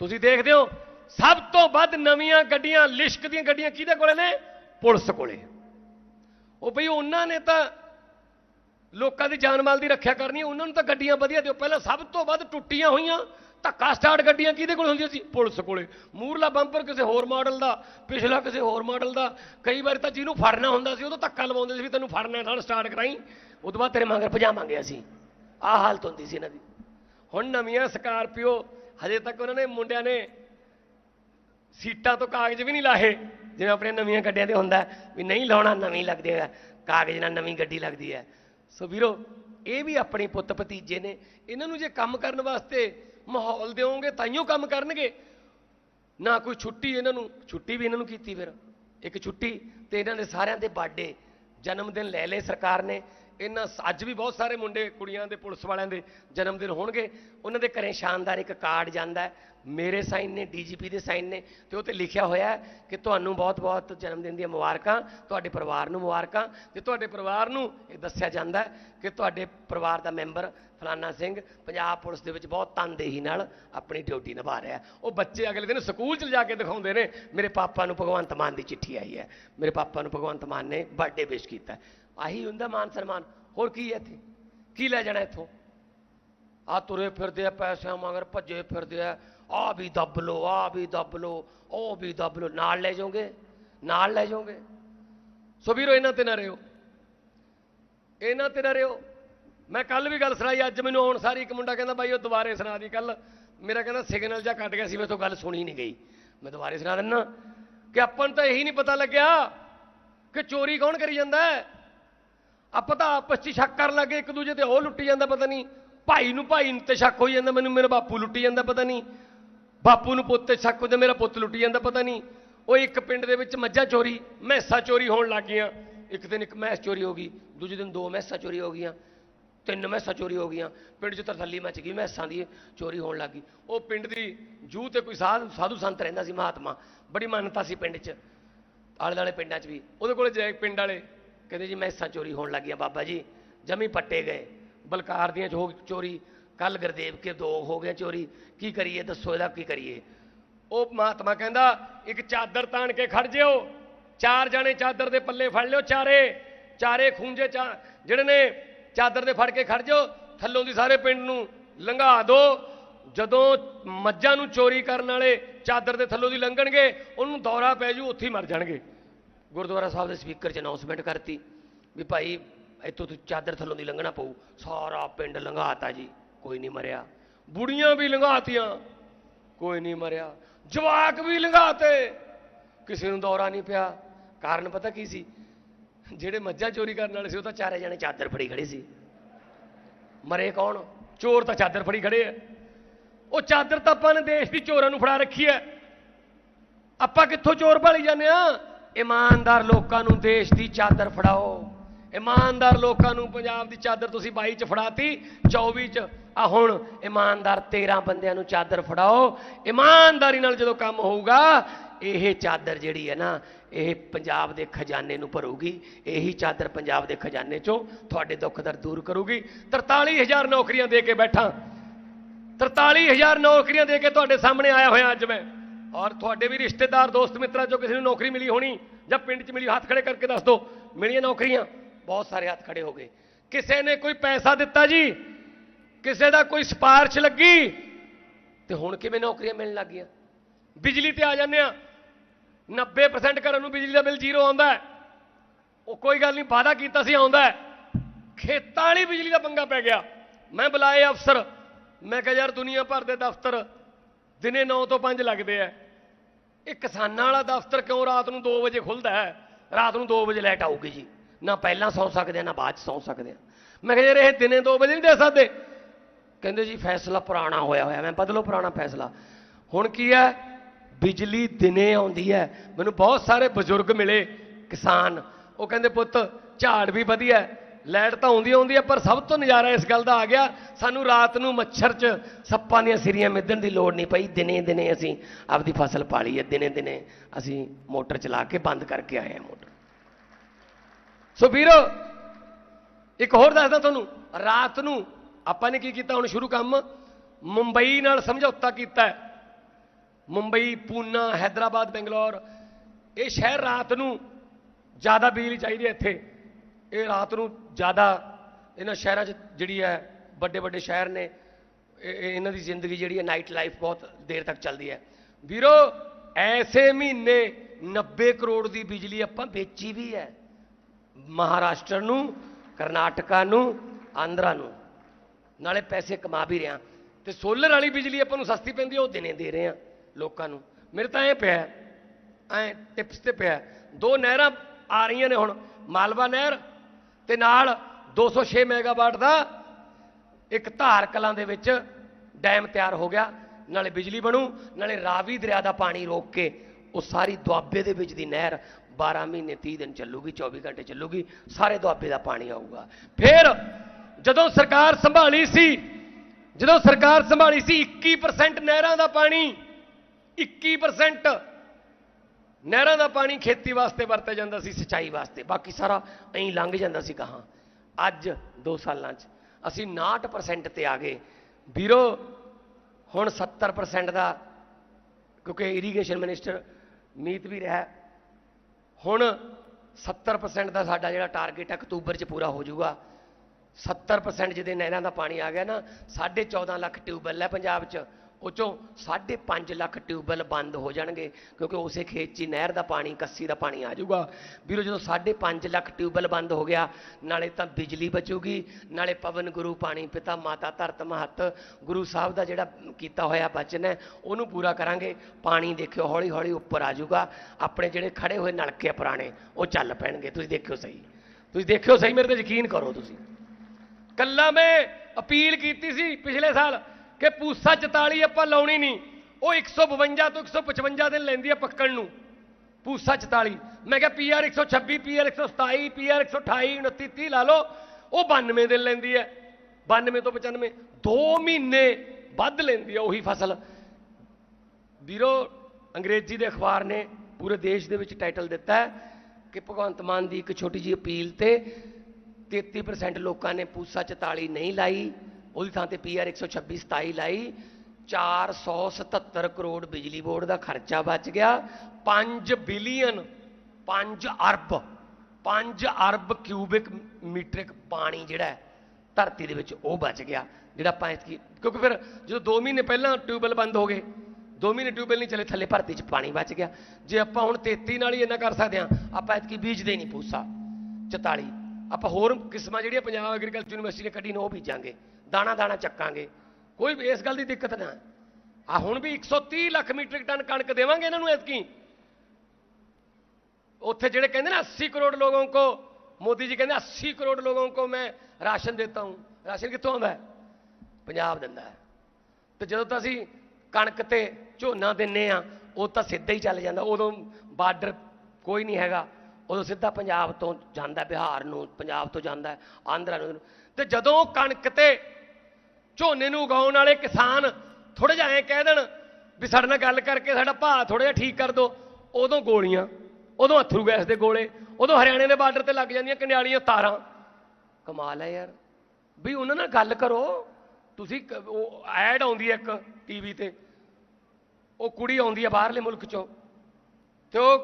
ਤੁਸੀਂ ਦੇਖਦੇ ਹੋ ਸਭ ਤੋਂ ਵੱਧ ਨਵੀਆਂ ਗੱਡੀਆਂ, ਲਿਸ਼ਕ ਦੀਆਂ ਗੱਡੀਆਂ ਕਿਹਦੇ ਕੋਲੇ ਨੇ? ਪੁਲਿਸ ਕੋਲੇ। ਉਹ ਬਈ ਉਹਨਾਂ ਨੇ ਤਾਂ ਲੋਕਾਂ ਦੀ ਜਾਨ ਮਾਲ ਦੀ ਰੱਖਿਆ ਕਰਨੀ, ਉਹਨਾਂ ਨੂੰ ਤਾਂ ਗੱਡੀਆਂ ਵਧੀਆ ਦਿਓ। ਪਹਿਲਾਂ ਸਭ ਤੋਂ ਵੱਧ ਟੁੱਟੀਆਂ ਹੋਈਆਂ ਧੱਕਾ ਸਟਾਰਟ ਗੱਡੀਆਂ ਕਿਹਦੇ ਕੋਲ ਹੁੰਦੀਆਂ ਸੀ? ਪੁਲਿਸ ਕੋਲੇ। ਮੂਰਲਾ ਬੰਪਰ ਕਿਸੇ ਹੋਰ ਮਾਡਲ ਦਾ, ਪਿਛਲਾ ਕਿਸੇ ਹੋਰ ਮਾਡਲ ਦਾ। ਕਈ ਵਾਰ ਤਾਂ ਜਿਹਨੂੰ ਫੜਨਾ ਹੁੰਦਾ ਸੀ, ਉਦੋਂ ਧੱਕਾ ਲਵਾਉਂਦੇ ਸੀ ਵੀ ਤੈਨੂੰ ਫੜਨਾ ਨਾਲ ਸਟਾਰਟ ਕਰਾਈ। ਤੋਂ ਬਾਅਦ ਤੇਰੇ ਮਗਰ ਭਜਾਵਾਂਗੇ ਅਸੀਂ ਆਹ ਹਾਲਤ ਹੁੰਦੀ ਸੀ ਇਹਨਾਂ ਦੀ। ਹੁਣ ਨਵੀਆਂ ਸਕਾਰਪੀਓ, ਹਜੇ ਤੱਕ ਉਹਨਾਂ ਨੇ ਮੁੰਡਿਆਂ ਨੇ ਸੀਟਾਂ ਤੋਂ ਕਾਗਜ਼ ਵੀ ਨਹੀਂ ਲਾਹੇ। ਜਿਵੇਂ ਆਪਣੇ ਨਵੀਆਂ ਗੱਡੀਆਂ ਤੇ ਹੁੰਦਾ ਵੀ ਨਹੀਂ ਲਾਉਣਾ, ਨਵੀਂ ਲੱਗਦੀ ਹੈ। ਕਾਗਜ਼ ਨਾਲ ਨਵੀਂ ਗੱਡੀ ਲੱਗਦੀ ਹੈ। ਸੋ ਵੀਰੋ, ਇਹ ਵੀ ਆਪਣੇ ਪੁੱਤ ਭਤੀਜੇ ਨੇ। ਇਹਨਾਂ ਨੂੰ ਜੇ ਕੰਮ ਕਰਨ ਵਾਸਤੇ ਮਾਹੌਲ ਦਿਓਗੇ ਤਾਈਓ ਕੰਮ ਕਰਨਗੇ। ਨਾ ਕੋਈ ਛੁੱਟੀ ਇਹਨਾਂ ਨੂੰ, ਛੁੱਟੀ ਵੀ ਇਹਨਾਂ ਨੂੰ ਕੀਤੀ ਫਿਰ। ਇੱਕ ਛੁੱਟੀ ਤੇ ਇਹਨਾਂ ਦੇ ਸਾਰਿਆਂ ਦੇ ਬਾਡੇ ਜਨਮ ਦਿਨ ਲੈ ਲਏ ਸਰਕਾਰ ਨੇ। ਇਹਨਾਂ ਅੱਜ ਵੀ ਬਹੁਤ ਸਾਰੇ ਮੁੰਡੇ ਕੁੜੀਆਂ ਦੇ ਪੁਲਿਸ ਵਾਲਿਆਂ ਦੇ ਜਨਮ ਦਿਨ ਹੋਣਗੇ। ਉਹਨਾਂ ਦੇ ਘਰੇ ਸ਼ਾਨਦਾਰ ਇੱਕ ਕਾਰਡ ਜਾਂਦਾ ਹੈ। ਮੇਰੇ ਸਾਈਨ ਨੇ ਡੀਜੀਪੀ ਦੇ ਸਾਈਨ ਨੇ ਤੇ ਉਹ ਤੇ ਲਿਖਿਆ ਹੋਇਆ ਹੈ ਕਿ ਤੁਹਾਨੂੰ ਬਹੁਤ-ਬਹੁਤ ਜਨਮ ਦਿਨ ਦੀਆਂ ਮੁਬਾਰਕਾਂ, ਤੁਹਾਡੇ ਪਰਿਵਾਰ ਨੂੰ ਮੁਬਾਰਕਾਂ। ਤੇ ਤੁਹਾਡੇ ਪਰਿਵਾਰ ਨੂੰ ਇਹ ਦੱਸਿਆ ਜਾਂਦਾ ਹੈ ਕਿ ਤੁਹਾਡੇ ਪਰਿਵਾਰ ਦਾ ਮੈਂਬਰ ਫਲਾਨਾ ਸਿੰਘ ਪੰਜਾਬ ਪੁਲਿਸ ਦੇ ਵਿੱਚ ਬਹੁਤ ਤਨਦੇਹੀ ਨਾਲ ਆਪਣੀ ਡਿਊਟੀ ਨਿਭਾ ਰਿਹਾ ਉਹ ਬੱਚੇ ਅਗਲੇ ਦਿਨ ਸਕੂਲ 'ਚ ਜਾ ਕੇ ਦਿਖਾਉਂਦੇ ਨੇ, ਮੇਰੇ ਪਾਪਾ ਨੂੰ ਭਗਵੰਤ ਮਾਨ ਦੀ ਚਿੱਠੀ ਆਈ ਹੈ। ਮੇਰੇ ਪਾਪਾ ਨੂੰ ਭਗਵੰਤ ਮਾਨ ਨੇ ਬਰਥਡੇ ਵਿਸ਼ ਕੀਤਾ ਆਹੀ ਹੁੰਦਾ ਮਾਨ ਸਨਮਾਨ। ਹੋਰ ਕੀ ਹੈ ਇੱਥੇ? ਕੀ ਲੈ ਜਾਣਾ ਇੱਥੋਂ? ਆ ਤੁਰੇ ਫਿਰਦੇ ਆ ਪੈਸਿਆਂ ਮਗਰ, ਭੱਜੇ ਫਿਰਦੇ ਆ। ਆ ਵੀ ਦੱਬ ਲੋ ਆ ਵੀ ਦੱਬ ਲੋ ਉਹ ਵੀ ਦੱਬ ਲੋ ਨਾਲ ਲੈ ਜਾਓਗੇ? ਨਾਲ ਲੈ ਜਾਓਗੇ? ਸੋ ਵੀਰੋ, ਇਹਨਾਂ ਤੇ ਨਾ ਰਿਓ। ਇਹਨਾਂ ਤੇ ਨਾ ਰਿਓ। ਮੈਂ ਕੱਲ ਵੀ ਗੱਲ ਸੁਣਾਈ, ਅੱਜ ਮੈਨੂੰ ਹੁਣ ਸਾਰੀ ਇੱਕ ਮੁੰਡਾ ਕਹਿੰਦਾ, ਬਾਈ, ਉਹ ਦੁਬਾਰੇ ਸੁਣਾ ਦੀ ਕੱਲ ਮੇਰਾ ਕਹਿੰਦਾ, ਸਿਗਨਲ ਜਾਂ ਕੱਟ ਗਿਆ ਸੀ ਮੈਥੋਂ ਗੱਲ ਸੁਣੀ ਨਹੀਂ ਗਈ। ਮੈਂ ਦੁਬਾਰੇ ਸੁਣਾ ਦਿੰਨਾ। ਕਿ ਆਪਾਂ ਨੂੰ ਤਾਂ ਇਹੀ ਨਹੀਂ ਪਤਾ ਲੱਗਿਆ ਕਿ ਚੋਰੀ ਕੌਣ ਕਰੀ ਜਾਂਦਾ ਹੈ? ਆਪਾਂ ਤਾਂ ਆਪਸ 'ਚ ਸ਼ੱਕ ਕਰਨ ਲੱਗੇ ਇੱਕ ਦੂਜੇ ਤੇ ਉਹ ਲੁੱਟੀ ਜਾਂਦਾ ਪਤਾ ਨਹੀਂ। ਭਾਈ ਨੂੰ ਭਾਈ ਨੂੰ ਤੇ ਸ਼ੱਕ ਹੋਈ ਜਾਂਦਾ, ਮੈਨੂੰ ਮੇਰਾ ਬਾਪੂ ਲੁੱਟੀ ਜਾਂਦਾ ਪਤਾ ਨਹੀਂ। ਬਾਪੂ ਨੂੰ ਪੁੱਤ ਤੇ ਸ਼ੱਕ ਹੋ ਜਾਂਦਾ, ਮੇਰਾ ਪੁੱਤ ਲੁੱਟੀ ਜਾਂਦਾ ਪਤਾ ਨਹੀਂ। ਉਹ ਇੱਕ ਪਿੰਡ ਦੇ ਵਿੱਚ ਮੱਝਾਂ ਚੋਰੀ, ਮੈਸਾਂ ਚੋਰੀ ਹੋਣ ਲੱਗ ਗਈਆਂ। ਇੱਕ ਦਿਨ ਇੱਕ ਮੈਸ ਚੋਰੀ ਹੋ ਗਈ, ਦੂਜੇ ਦਿਨ ਦੋ ਮੈਸਾਂ ਚੋਰੀ ਹੋ ਗਈਆਂ, ਤਿੰਨ ਮੈਸਾਂ ਚੋਰੀ ਹੋ ਗਈਆਂ। ਪਿੰਡ 'ਚ ਤਰਥੱਲੀ ਮੱਚ ਗਈ, ਮੈਸਾਂ ਦੀ ਚੋਰੀ ਹੋਣ ਲੱਗ ਗਈ। ਉਹ ਪਿੰਡ ਦੀ ਜੂਹ ਤੇ ਕੋਈ ਸਾਧ, ਸਾਧੂ ਸੰਤ ਰਹਿੰਦਾ ਸੀ, ਮਹਾਤਮਾ। ਬੜੀ ਮਾਨਤਾ ਸੀ ਪਿੰਡ 'ਚ ਆਲੇ ਦਾਲੇ ਪਿੰਡਾਂ 'ਚ ਵੀ। ਉਹਦੇ ਕੋਲੇ ਜਾਏ ਪਿੰਡ ਵਾਲੇ ਕਹਿੰਦੇ ਜੀ ਮੈਸਾਂ ਚੋਰੀ ਹੋਣ ਲੱਗੀਆਂ ਬਾਬਾ ਜੀ ਜਮੀ ਪੱਟੇ ਗਏ। ਬਲਕਾਰ ਦੀਆਂ ਜੋ ਚੋਰੀ ਕੱਲ ਗੁਰਦੇਵ ਕੇ ਦੋ ਹੋ ਗਏ ਚੋਰੀ, ਕੀ ਕਰੀਏ, ਦੱਸੋ ਇਹਦਾ ਕੀ ਕਰੀਏ? ਉਹ ਮਹਾਤਮਾ ਕਹਿੰਦਾ, ਇੱਕ ਚਾਦਰ ਤਾਣ ਕੇ ਖੜ ਜਿਓ, ਚਾਰ ਜਾਣੇ ਚਾਦਰ ਦੇ ਪੱਲੇ ਫੜ ਲਿਓ ਚਾਰੇ ਚਾਰੇ ਖੂੰਜੇ ਚਾ, ਜਿਹੜੇ ਨੇ ਚਾਦਰ ਦੇ ਫੜ ਕੇ ਖੜ ਜਿਓ, ਥੱਲੋਂ ਦੀ ਸਾਰੇ ਪਿੰਡ ਨੂੰ ਲੰਘਾ ਦਿਓ ਜਦੋਂ ਮੱਝਾਂ ਨੂੰ ਚੋਰੀ ਕਰਨ ਵਾਲੇ ਚਾਦਰ ਦੇ ਥੱਲੋਂ ਦੀ ਲੰਘਣਗੇ, ਉਹਨੂੰ ਦੌਰਾ ਪੈ ਜੂ, ਉੱਥੇ ਹੀ ਮਰ ਜਾਣਗੇ। ਗੁਰਦੁਆਰਾ ਸਾਹਿਬ ਦੇ ਸਪੀਕਰ 'ਚ ਅਨਾਉਂਸਮੈਂਟ ਕਰਤੀ ਵੀ ਭਾਈ ਇੱਥੋਂ ਤੂੰ ਚਾਦਰ ਥੱਲੋਂ ਦੀ ਲੰਘਣਾ ਪਊ, ਸਾਰਾ ਪਿੰਡ ਲੰਘਾਤਾ ਜੀ, ਕੋਈ ਨਹੀਂ ਮਰਿਆ। ਬੁੜੀਆਂ ਵੀ ਲੰਘਾਤੀਆਂ, ਕੋਈ ਨਹੀਂ ਮਰਿਆ। ਜਵਾਕ ਵੀ ਲੰਘਾਤੇ, ਕਿਸੇ ਨੂੰ ਦੌਰਾ ਨਹੀਂ ਪਿਆ। ਕਾਰਨ ਪਤਾ ਕੀ ਸੀ? ਜਿਹੜੇ ਮੱਝਾਂ ਚੋਰੀ ਕਰਨ ਵਾਲੇ ਸੀ, ਉਹ ਤਾਂ ਚਾਰੇ ਜਣੇ ਚਾਦਰ ਫੜੀ ਖੜੇ ਸੀ। ਮਰੇ ਕੌਣ? ਚੋਰ ਤਾਂ ਚਾਦਰ ਫੜੀ ਖੜੇ ਆ। ਉਹ ਚਾਦਰ ਤਾਂ ਆਪਾਂ ਨੇ ਦੇਸ਼ ਦੀ ਚੋਰਾਂ ਨੂੰ ਫੜਾ ਰੱਖੀ ਹੈ। ਆਪਾਂ ਕਿੱਥੋਂ ਚੋਰ ਭਾਲੀ ਜਾਂਦੇ ਆ ਇਮਾਨਦਾਰ ਲੋਕਾਂ ਨੂੰ ਦੇਸ਼ ਦੀ ਚਾਦਰ ਫੜਾਓ। ਇਮਾਨਦਾਰ ਲੋਕਾਂ ਨੂੰ ਪੰਜਾਬ ਦੀ ਚਾਦਰ ਤੁਸੀਂ 22 ਚ ਫੜਾਤੀ 24 ਚ। ਆ ਹੁਣ ਇਮਾਨਦਾਰ 13 ਬੰਦਿਆਂ ਨੂੰ ਚਾਦਰ ਫੜਾਓ। ਇਮਾਨਦਾਰੀ ਨਾਲ ਜਦੋਂ ਕੰਮ ਹੋਊਗਾ, ਇਹ ਚਾਦਰ ਜਿਹੜੀ ਹੈ ਨਾ, ਇਹ ਪੰਜਾਬ ਦੇ ਖਜ਼ਾਨੇ ਨੂੰ ਭਰੂਗੀ। ਇਹੀ ਚਾਦਰ ਪੰਜਾਬ ਦੇ ਖਜ਼ਾਨੇ ਚੋਂ ਤੁਹਾਡੇ ਦੁੱਖ ਦਰਦ ਦੂਰ ਕਰੂਗੀ। 43000 ਨੌਕਰੀਆਂ ਦੇ ਕੇ ਬੈਠਾ। 43000 ਨੌਕਰੀਆਂ ਦੇ ਕੇ ਤੁਹਾਡੇ ਸਾਹਮਣੇ ਆਇਆ ਹੋਇਆ ਅੱਜ ਮੈਂ। ਔਰ ਤੁਹਾਡੇ ਵੀ ਰਿਸ਼ਤੇਦਾਰ, ਦੋਸਤ, ਮਿੱਤਰਾਂ ਚੋਂ ਕਿਸੇ ਨੂੰ ਨੌਕਰੀ ਮਿਲੀ ਹੋਣੀ ਜਾਂ ਪਿੰਡ 'ਚ ਮਿਲੀ ਹੱਥ ਖੜੇ ਕਰਕੇ ਦੱਸ ਦਿਓ, ਮਿਲੀਆਂ ਨੌਕਰੀਆਂ। ਬਹੁਤ ਸਾਰੇ ਹੱਥ ਖੜੇ ਹੋ ਗਏ। ਕਿਸੇ ਨੇ ਕੋਈ ਪੈਸਾ ਦਿੱਤਾ ਜੀ? ਕਿਸੇ ਦਾ ਕੋਈ ਸਿਫਾਰਿਸ਼ ਲੱਗੀ? ਤੇ ਹੁਣ ਕਿਵੇਂ ਨੌਕਰੀਆਂ ਮਿਲਣ ਲੱਗ ਗਈਆਂ? ਬਿਜਲੀ ਤੇ ਆ ਜਾਂਦੇ ਆ 90% ਘਰਾਂ ਨੂੰ ਬਿਜਲੀ ਦਾ ਬਿੱਲ ਜ਼ੀਰੋ ਆਉਂਦਾ ਉਹ ਕੋਈ ਗੱਲ ਨਹੀਂ, ਵਾਅਦਾ ਕੀਤਾ ਸੀ, ਆਉਂਦਾ ਖੇਤਾਂ ਵਾਲੀ ਬਿਜਲੀ ਦਾ ਪੰਗਾ ਪੈ ਗਿਆ। ਮੈਂ ਬੁਲਾਏ ਅਫਸਰ। ਮੈਂ ਕਿਹਾ, ਯਾਰ ਦੁਨੀਆ ਭਰ ਦੇ ਦਫ਼ਤਰ ਦਿਨੇ 9 ਤੋਂ 5 ਲੱਗਦੇ ਆ। ਇਹ ਕਿਸਾਨਾਂ ਵਾਲਾ ਦਫ਼ਤਰ ਕਿਉਂ ਰਾਤ ਨੂੰ 2 ਵਜੇ ਖੁੱਲਦਾ ਹੈ? ਰਾਤ ਨੂੰ 2 ਵਜੇ ਲਾਈਟ ਆਊਗੀ ਜੀ। ਨਾ ਪਹਿਲਾਂ ਸੌਂ ਸਕਦੇ ਆ, ਨਾ ਬਾਅਦ ਚ ਸੌਂ ਸਕਦੇ ਆ। ਮੈਂ ਕਿਹਾ ਯਾਰ ਇਹ ਦਿਨੇ 2 ਵਜੇ ਨਹੀਂ ਦੇ ਸਕਦੇ। ਕਹਿੰਦੇ ਜੀ ਫੈਸਲਾ ਪੁਰਾਣਾ ਹੋਇਆ ਹੋਇਆ, ਮੈਂ ਬਦਲੋ ਪੁਰਾਣਾ ਫੈਸਲਾ। ਹੁਣ ਕੀ ਹੈ? ਬਿਜਲੀ ਦਿਨੇ ਆਉਂਦੀ ਹੈ। ਮੈਨੂੰ ਬਹੁਤ ਸਾਰੇ ਬਜ਼ੁਰਗ ਮਿਲੇ ਕਿਸਾਨ। ਉਹ ਕਹਿੰਦੇ, ਪੁੱਤ, ਝਾੜ ਵੀ ਵਧੀਆ ਲਾਈਟ ਤਾਂ ਆਉਂਦੀ ਆਉਂਦੀ ਆ, ਪਰ ਸਭ ਤੋਂ ਨਜ਼ਾਰਾ ਇਸ ਗੱਲ ਦਾ ਆ ਗਿਆ, ਸਾਨੂੰ ਰਾਤ ਨੂੰ ਮੱਛਰ 'ਚ ਸੱਪਾਂ ਦੀਆਂ ਸਿਰੀਆਂ ਮਿੱਧਣ ਦੀ ਲੋੜ ਨਹੀਂ ਪਈ। ਦਿਨੇ ਦਿਨੇ ਅਸੀਂ ਆਪਦੀ ਫਸਲ ਪਾਲੀ ਹੈ ਦਿਨੇ ਦਿਨੇ ਅਸੀਂ ਮੋਟਰ ਚਲਾ ਕੇ ਬੰਦ ਕਰਕੇ ਆਏ ਹਾਂ ਮੋਟਰ। ਸੋ ਵੀਰੋ, ਇੱਕ ਹੋਰ ਦੱਸਦਾ ਤੁਹਾਨੂੰ, ਰਾਤ ਨੂੰ ਆਪਾਂ ਨੇ ਕੀ ਕੀਤਾ, ਹੁਣ ਸ਼ੁਰੂ ਕੰਮ ਮੁੰਬਈ ਨਾਲ ਸਮਝੌਤਾ ਕੀਤਾ ਮੁੰਬਈ, ਪੂਨਾ ਹైదరాబాద్ ਬੰਗਲੌਰ, ਇਹ ਸ਼ਹਿਰ ਰਾਤ ਨੂੰ ਜ਼ਿਆਦਾ ਬਿਜਲੀ ਚਾਹੀਦੀ ਹੈ ਇੱਥੇ। ਇਹ ਰਾਤ ਨੂੰ ਜ਼ਿਆਦਾ ਇਹਨਾਂ ਸ਼ਹਿਰਾਂ 'ਚ ਜਿਹੜੀ ਹੈ ਵੱਡੇ ਵੱਡੇ ਸ਼ਹਿਰ ਨੇ ਇਹ- ਇਹਨਾਂ ਦੀ ਜ਼ਿੰਦਗੀ ਜਿਹੜੀ ਹੈ ਨਾਈਟ ਲਾਈਫ ਬਹੁਤ ਦੇਰ ਤੱਕ ਚੱਲਦੀ ਹੈ। ਵੀਰੋ ਐਸੇ ਮਹੀਨੇ 90 ਕਰੋੜ ਦੀ ਬਿਜਲੀ ਆਪਾਂ ਵੇਚੀ ਵੀ ਹੈ। ਮਹਾਰਾਸ਼ਟਰ ਨੂੰ ਕਰਨਾਟਕਾ ਨੂੰ ਆਂਧਰਾ ਨੂੰ। ਨਾਲੇ ਪੈਸੇ ਕਮਾ ਵੀ ਰਿਆਂ ਤੇ ਸੋਲਰ ਵਾਲੀ ਬਿਜਲੀ ਆਪਾਂ ਨੂੰ ਸਸਤੀ ਪੈਂਦੀ ਹੈ, ਉਹ ਦਿਨੇ ਦੇ ਰਹੇ ਆ ਲੋਕਾਂ ਨੂੰ। ਮੇਰੇ ਤਾਂ ਇਹ ਪਿਆ ਐ ਟਿਪਸ ਤੇ ਪਿਆ ਦੋ ਨਹਿਰਾਂ ਆ ਰਹੀਆਂ ਨੇ ਹੁਣ ਮਾਲਵਾ ਨਹਿਰ ਤੇ ਨਾਲ 206 ਮੈਗਾਵਾਟ ਦਾ ਇੱਕ ਧਾਰ ਕਲਾਂ ਦੇ ਵਿੱਚ ਡੈਮ ਤਿਆਰ ਹੋ ਗਿਆ। ਨਾਲੇ ਬਿਜਲੀ ਬਣੂ, ਨਾਲੇ ਰਾਵੀ ਦਰਿਆ ਦਾ ਪਾਣੀ ਰੋਕ ਕੇ ਉਹ ਸਾਰੀ ਦੁਆਬੇ ਦੇ ਵਿੱਚ ਦੀ ਨਹਿਰ 12 ਮਹੀਨੇ 30 ਦਿਨ ਚੱਲੂਗੀ 24 ਘੰਟੇ ਚੱਲੂਗੀ, ਸਾਰੇ ਦੁਆਬੇ ਦਾ ਪਾਣੀ ਆਊਗਾ। ਫਿਰ ਜਦੋਂ ਸਰਕਾਰ ਸੰਭਾਲੀ ਸੀ, ਜਦੋਂ ਸਰਕਾਰ ਸੰਭਾਲੀ ਸੀ 21% ਨਹਿਰਾਂ ਦਾ ਪਾਣੀ 21% ਨਹਿਰਾਂ ਦਾ ਪਾਣੀ ਖੇਤੀ ਵਾਸਤੇ ਵਰਤਿਆ ਜਾਂਦਾ ਸੀ, ਸਿੰਚਾਈ ਵਾਸਤੇ। ਬਾਕੀ ਸਾਰਾ ਐਂ ਲੰਘ ਜਾਂਦਾ ਸੀ ਕਹਾਂ ਅੱਜ 2 ਸਾਲਾਂ 'ਚ ਅਸੀਂ 59% ਤੇ ਆ ਗਏ। ਵੀਰੋ, ਹੁਣ 70% ਦਾ, ਕਿਉਂਕਿ ਇਰੀਗੇਸ਼ਨ ਮਿਨਿਸਟਰ ਮੀਤ ਵੀ ਰਿਹਾ। ਹੁਣ 70% ਦਾ ਸਾਡਾ ਜਿਹੜਾ ਟਾਰਗੇਟ ਹੈ ਅਕਤੂਬਰ 'ਚ ਪੂਰਾ ਹੋ ਜਾਊਗਾ। 70% ਜਿਹਦੇ ਨਹਿਰਾਂ ਦਾ ਪਾਣੀ ਆ ਗਿਆ ਨਾ 14.5 ਲੱਖ ਟਿਊਬਵੈੱਲ ਹੈ ਪੰਜਾਬ 'ਚ। ਉਹ ਚੋਂ 5.5 ਲੱਖ ਟਿਊਬਵੈੱਲ ਬੰਦ ਹੋ ਜਾਣਗੇ, ਕਿਉਂਕਿ ਉਸੇ ਖੇਤ 'ਚ ਹੀ ਨਹਿਰ ਦਾ ਪਾਣੀ, ਕੱਸੀ ਦਾ ਪਾਣੀ ਆ ਜਾਊਗਾ। ਵੀਰੋ, ਜਦੋਂ 5.5 ਲੱਖ ਟਿਊਬਵੈੱਲ ਬੰਦ ਹੋ ਗਿਆ, ਨਾਲੇ ਤਾਂ ਬਿਜਲੀ ਬਚੂਗੀ, ਨਾਲੇ ਪਵਨ ਗੁਰੂ, ਪਾਣੀ ਪਿਤਾ, ਮਾਤਾ ਧਰਤ ਮਹੱਤ, ਗੁਰੂ ਸਾਹਿਬ ਦਾ ਜਿਹੜਾ ਕੀਤਾ ਹੋਇਆ ਬਚਨ ਹੈ, ਉਹਨੂੰ ਪੂਰਾ ਕਰਾਂਗੇ। ਪਾਣੀ ਦੇਖਿਓ ਹੌਲੀ ਹੌਲੀ ਉੱਪਰ ਆ ਜਾਊਗਾ। ਆਪਣੇ ਜਿਹੜੇ ਖੜੇ ਹੋਏ ਨਲਕੇ ਆ ਪੁਰਾਣੇ, ਉਹ ਚੱਲ ਪੈਣਗੇ। ਤੁਸੀਂ ਦੇਖਿਓ ਸਹੀ। ਤੁਸੀਂ ਦੇਖਿਓ ਸਹੀ, ਮੇਰੇ ਤੇ ਯਕੀਨ ਕਰੋ ਤੁਸੀਂ। ਕੱਲਾ ਮੈਂ ਅਪੀਲ ਕੀਤੀ ਸੀ ਪਿਛਲੇ ਸਾਲ ਕਿ ਪੂਸਾ 44 ਆਪਾਂ ਲਾਉਣੀ ਨਹੀਂ। ਉਹ 152 ਤੋਂ 155 ਦਿਨ ਲੈਂਦੀ ਹੈ ਪੱਕਣ ਨੂੰ। ਪੂਸਾ 44 ਮੈਂ ਕਿਹਾ ਪੀਆਰ 126 ਪੀਆਰ 127 ਪੀਆਰ 128 29 30 ਲਾ ਲਓ। ਉਹ 92 ਦਿਨ ਲੈਂਦੀ ਹੈ 92 ਤੋਂ 95 2 ਮਹੀਨੇ ਵੱਧ ਲੈਂਦੀ ਹੈ ਉਹੀ ਫਸਲ। ਵੀਰੋ, ਅੰਗਰੇਜ਼ੀ ਦੇ ਅਖਬਾਰ ਨੇ ਪੂਰੇ ਦੇਸ਼ ਦੇ ਵਿੱਚ ਟਾਈਟਲ ਦਿੱਤਾ ਹੈ ਕਿ ਭਗਵੰਤ ਮਾਨ ਦੀ ਇੱਕ ਛੋਟੀ ਜਿਹੀ ਅਪੀਲ ਤੇ 33% ਲੋਕਾਂ ਨੇ ਪੂਸਾ 44 ਨਹੀਂ ਲਾਈ। ਉਹਦੀ ਥਾਂ ਤੇ ਪੀਆਰ 126 27 ਲਾਈ 477 ਕਰੋੜ ਬਿਜਲੀ ਬੋਰਡ ਦਾ ਖਰਚਾ ਬਚ ਗਿਆ 5 ਬਿਲੀਅਨ 5 ਅਰਬ 5 ਅਰਬ ਕਿਊਬਿਕ ਮੀਟਰਿਕ ਪਾਣੀ ਜਿਹੜਾ ਧਰਤੀ ਦੇ ਵਿੱਚ ਉਹ ਬਚ ਗਿਆ, ਜਿਹੜਾ ਆਪਾਂ ਇਤਕੀ ਕਿਉਂਕਿ ਫਿਰ ਜਦੋਂ 2 ਮਹੀਨੇ ਪਹਿਲਾਂ ਟਿਊਬਵੈਲ ਬੰਦ ਹੋ ਗਏ 2 ਮਹੀਨੇ ਟਿਊਬਵੈਲ ਨਹੀਂ ਚੱਲੇ, ਥੱਲੇ ਭਰਤੀ 'ਚ ਪਾਣੀ ਬਚ ਗਿਆ। ਜੇ ਆਪਾਂ ਹੁਣ 33 ਨਾਲ ਹੀ ਇੰਨਾ ਕਰ ਸਕਦੇ ਹਾਂ, ਆਪਾਂ ਇਤਕੀ ਬੀਜਦੇ ਨਹੀਂ, ਪੂਸਾ 44 ਆਪਾਂ ਹੋਰ ਕਿਸਮਾਂ ਜਿਹੜੀਆਂ ਪੰਜਾਬ ਐਗਰੀਕਲਚਰ ਯੂਨੀਵਰਸਿਟੀ ਨੇ ਕੱਢੀ ਨੇ, ਉਹ ਬੀਜਾਂਗੇ। ਦਾਣਾ ਦਾਣਾ ਚੱਕਾਂਗੇ। ਕੋਈ ਇਸ ਗੱਲ ਦੀ ਦਿੱਕਤ ਨਾ ਆ ਹੁਣ ਵੀ 130 ਲੱਖ ਮੀਟ੍ਰਿਕ ਟਨ ਕਣਕ ਦੇਵਾਂਗੇ ਇਹਨਾਂ ਨੂੰ ਐਤਕੀ। ਉੱਥੇ ਜਿਹੜੇ ਕਹਿੰਦੇ ਨਾ 80 ਕਰੋੜ ਲੋਕਾਂ ਕੋ, ਮੋਦੀ ਜੀ ਕਹਿੰਦੇ 80 ਕਰੋੜ ਲੋਕਾਂ ਕੋ ਮੈਂ ਰਾਸ਼ਨ ਦਿੰਦਾ ਹਾਂ। ਰਾਸ਼ਨ ਕਿੱਥੋਂ ਆਉਂਦਾ? ਪੰਜਾਬ ਦਿੰਦਾ ਹੈ। ਤੇ ਜਦੋਂ ਤਾਂ ਅਸੀਂ ਕਣਕ ਤੇ ਝੋਨਾ ਦਿੰਨੇ ਆ, ਉਹ ਤਾਂ ਸਿੱਧਾ ਹੀ ਚੱਲ ਜਾਂਦਾ। ਉਦੋਂ ਬਾਰਡਰ ਕੋਈ ਨਹੀਂ ਹੈਗਾ। ਉਦੋਂ ਸਿੱਧਾ ਪੰਜਾਬ ਤੋਂ ਜਾਂਦਾ, ਬਿਹਾਰ ਨੂੰ, ਪੰਜਾਬ ਤੋਂ ਜਾਂਦਾ, ਆਂਧਰਾ ਨੂੰ। ਤੇ ਜਦੋਂ ਕਣਕ ਤੇ ਝੋਨੇ ਨੂੰ ਉਗਾਉਣ ਵਾਲੇ ਕਿਸਾਨ ਥੋੜਾ ਜਿਹਾ ਐਂ ਕਹਿ ਦੇਣ ਵੀ ਸਾਡੇ ਨਾਲ ਗੱਲ ਕਰਕੇ ਸਾਡਾ ਭਾਅ ਥੋੜਾ ਜਿਹਾ ਠੀਕ ਕਰ ਦਿਓ ਉਦੋਂ ਗੋਲੀਆਂ, ਉਦੋਂ ਅਥਰੂ ਗੈਸ ਦੇ ਗੋਲੇ, ਉਦੋਂ ਹਰਿਆਣੇ ਦੇ ਬਾਰਡਰ ਤੇ ਲੱਗ ਜਾਂਦੀਆਂ ਕੰਡਿਆਲੀਆਂ ਤਾਰਾਂ। ਕਮਾਲ ਹੈ ਯਾਰ। ਵੀ ਉਹਨਾਂ ਨਾਲ ਗੱਲ ਕਰੋ। ਤੁਸੀਂ ਉਹ ਐਡ ਆਉਂਦੀ ਹੈ ਇੱਕ ਟੀਵੀ ਤੇ। ਉਹ ਕੁੜੀ ਆਉਂਦੀ ਹੈ ਬਾਹਰਲੇ ਮੁਲਕ ਚੋਂ। ਤੇ ਉਹ,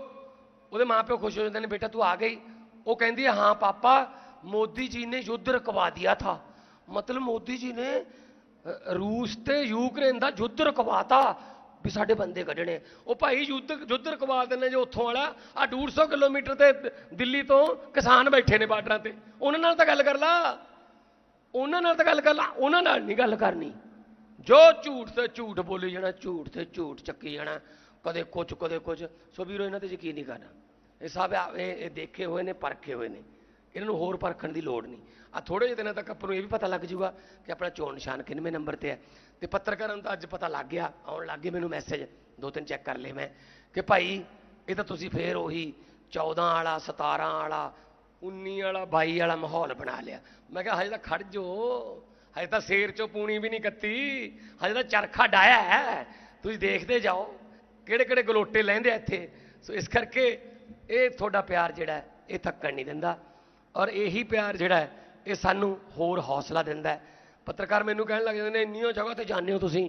ਉਹਦੇ ਮਾਪਿਓ ਖੁਸ਼ ਹੋ ਜਾਂਦੇ ਨੇ, ਬੇਟਾ ਤੂੰ ਆ ਗਈ। ਉਹ ਕਹਿੰਦੀ ਹੈ, ਹਾਂ ਪਾਪਾ, ਮੋਦੀ ਜੀ ਨੇ ਯੁੱਧ ਰਕਵਾ ਦਿਆ ਥਾ। ਮਤਲਬ ਮੋਦੀ ਜੀ ਨੇ ਰੂਸ ਤੇ ਯੂਕਰੇਨ ਦਾ ਯੁੱਧ ਰੁਕਵਾਤਾ ਵੀ ਸਾਡੇ ਬੰਦੇ ਕੱਢਣੇ। ਉਹ ਭਾਈ ਯੁੱਧ ਯੁੱਧ ਰੁਕਵਾ ਦਿੰਦੇ ਜੋ ਉੱਥੋਂ ਵਾਲਾ। ਆ 150 ਕਿਲੋਮੀਟਰ ਤੇ ਦਿੱਲੀ ਤੋਂ ਕਿਸਾਨ ਬੈਠੇ ਨੇ ਬਾਰਡਰਾਂ ਤੇ। ਉਹਨਾਂ ਨਾਲ ਤਾਂ ਗੱਲ ਕਰ ਲਾ। ਉਹਨਾਂ ਨਾਲ ਤਾਂ ਗੱਲ ਕਰ ਲਾ। ਉਹਨਾਂ ਨਾਲ ਨਹੀਂ ਗੱਲ ਕਰਨੀ। ਜੋ ਝੂਠ ਤੇ ਝੂਠ ਬੋਲੀ ਜਾਣਾ, ਝੂਠ ਤੇ ਝੂਠ ਚੱਕੀ ਜਾਣਾ। ਕਦੇ ਕੁਝ ਕਦੇ ਕੁਝ ਸੋ ਵੀਰੋ, ਇਹਨਾਂ ਤੇ ਯਕੀਨ ਨਹੀਂ ਕਰਨਾ। ਇਹ ਸਭ ਆ- ਇਹ ਇਹ ਦੇਖੇ ਹੋਏ ਨੇ, ਪਰਖੇ ਹੋਏ ਨੇ। ਇਹਨਾਂ ਨੂੰ ਹੋਰ ਪਰਖਣ ਦੀ ਲੋੜ ਨਹੀਂ। ਆ ਥੋੜੇ ਜਿਹੇ ਦਿਨਾਂ ਤੱਕ ਆਪਾਂ ਨੂੰ ਇਹ ਵੀ ਪਤਾ ਲੱਗ ਜੂਗਾ ਕਿ ਆਪਣਾ ਚੋਣ ਨਿਸ਼ਾਨ ਕਿੰਨਵੇਂ ਨੰਬਰ ਤੇ ਹੈ। ਤੇ ਪੱਤਰਕਾਰਾਂ ਨੂੰ ਤਾਂ ਅੱਜ ਪਤਾ ਲੱਗ ਗਿਆ, ਆਉਣ ਲੱਗ ਗਏ ਮੈਨੂੰ ਮੈਸੇਜ ਦੋ ਤਿੰਨ ਚੈੱਕ ਕਰ ਲਏ ਮੈਂ, ਕਿ ਭਾਈ ਇਹ ਤਾਂ ਤੁਸੀਂ ਫੇਰ ਉਹੀ 14 ਵਾਲਾ 17 ਵਾਲਾ 19 ਵਾਲਾ 22 ਵਾਲਾ ਮਾਹੌਲ ਬਣਾ ਲਿਆ। ਮੈਂ ਕਿਹਾ ਹਜੇ ਤਾਂ ਖੜ ਜੋ ਹਜੇ ਤਾਂ ਸ਼ੇਰ ਚੋਂ ਪੂਣੀ ਵੀ ਨਹੀਂ ਕੱਤੀ, ਹਜੇ ਤਾਂ ਚਰਖਾ ਡਾਇਆ ਹੈ। ਤੁਸੀਂ ਦੇਖਦੇ ਜਾਓ, ਕਿਹੜੇ ਕਿਹੜੇ ਗਲੋਟੇ ਲੈਂਦੇ ਇੱਥੇ। ਸੋ ਇਸ ਕਰਕੇ ਇਹ ਤੁਹਾਡਾ ਪਿਆਰ ਜਿਹੜਾ ਇਹ ਥੱਕਣ ਨਹੀਂ ਦਿੰਦਾ। ਔਰ ਇਹੀ ਪਿਆਰ ਜਿਹੜਾ ਹੈ, ਇਹ ਸਾਨੂੰ ਹੋਰ ਹੌਸਲਾ ਦਿੰਦਾ ਹੈ। ਪੱਤਰਕਾਰ ਮੈਨੂੰ ਕਹਿਣ ਲੱਗ ਜਾਂਦੇ ਨੇ ਇੰਨੀਆਂ ਜਗ੍ਹਾ ਤੇ ਜਾਂਦੇ ਹੋ ਤੁਸੀਂ।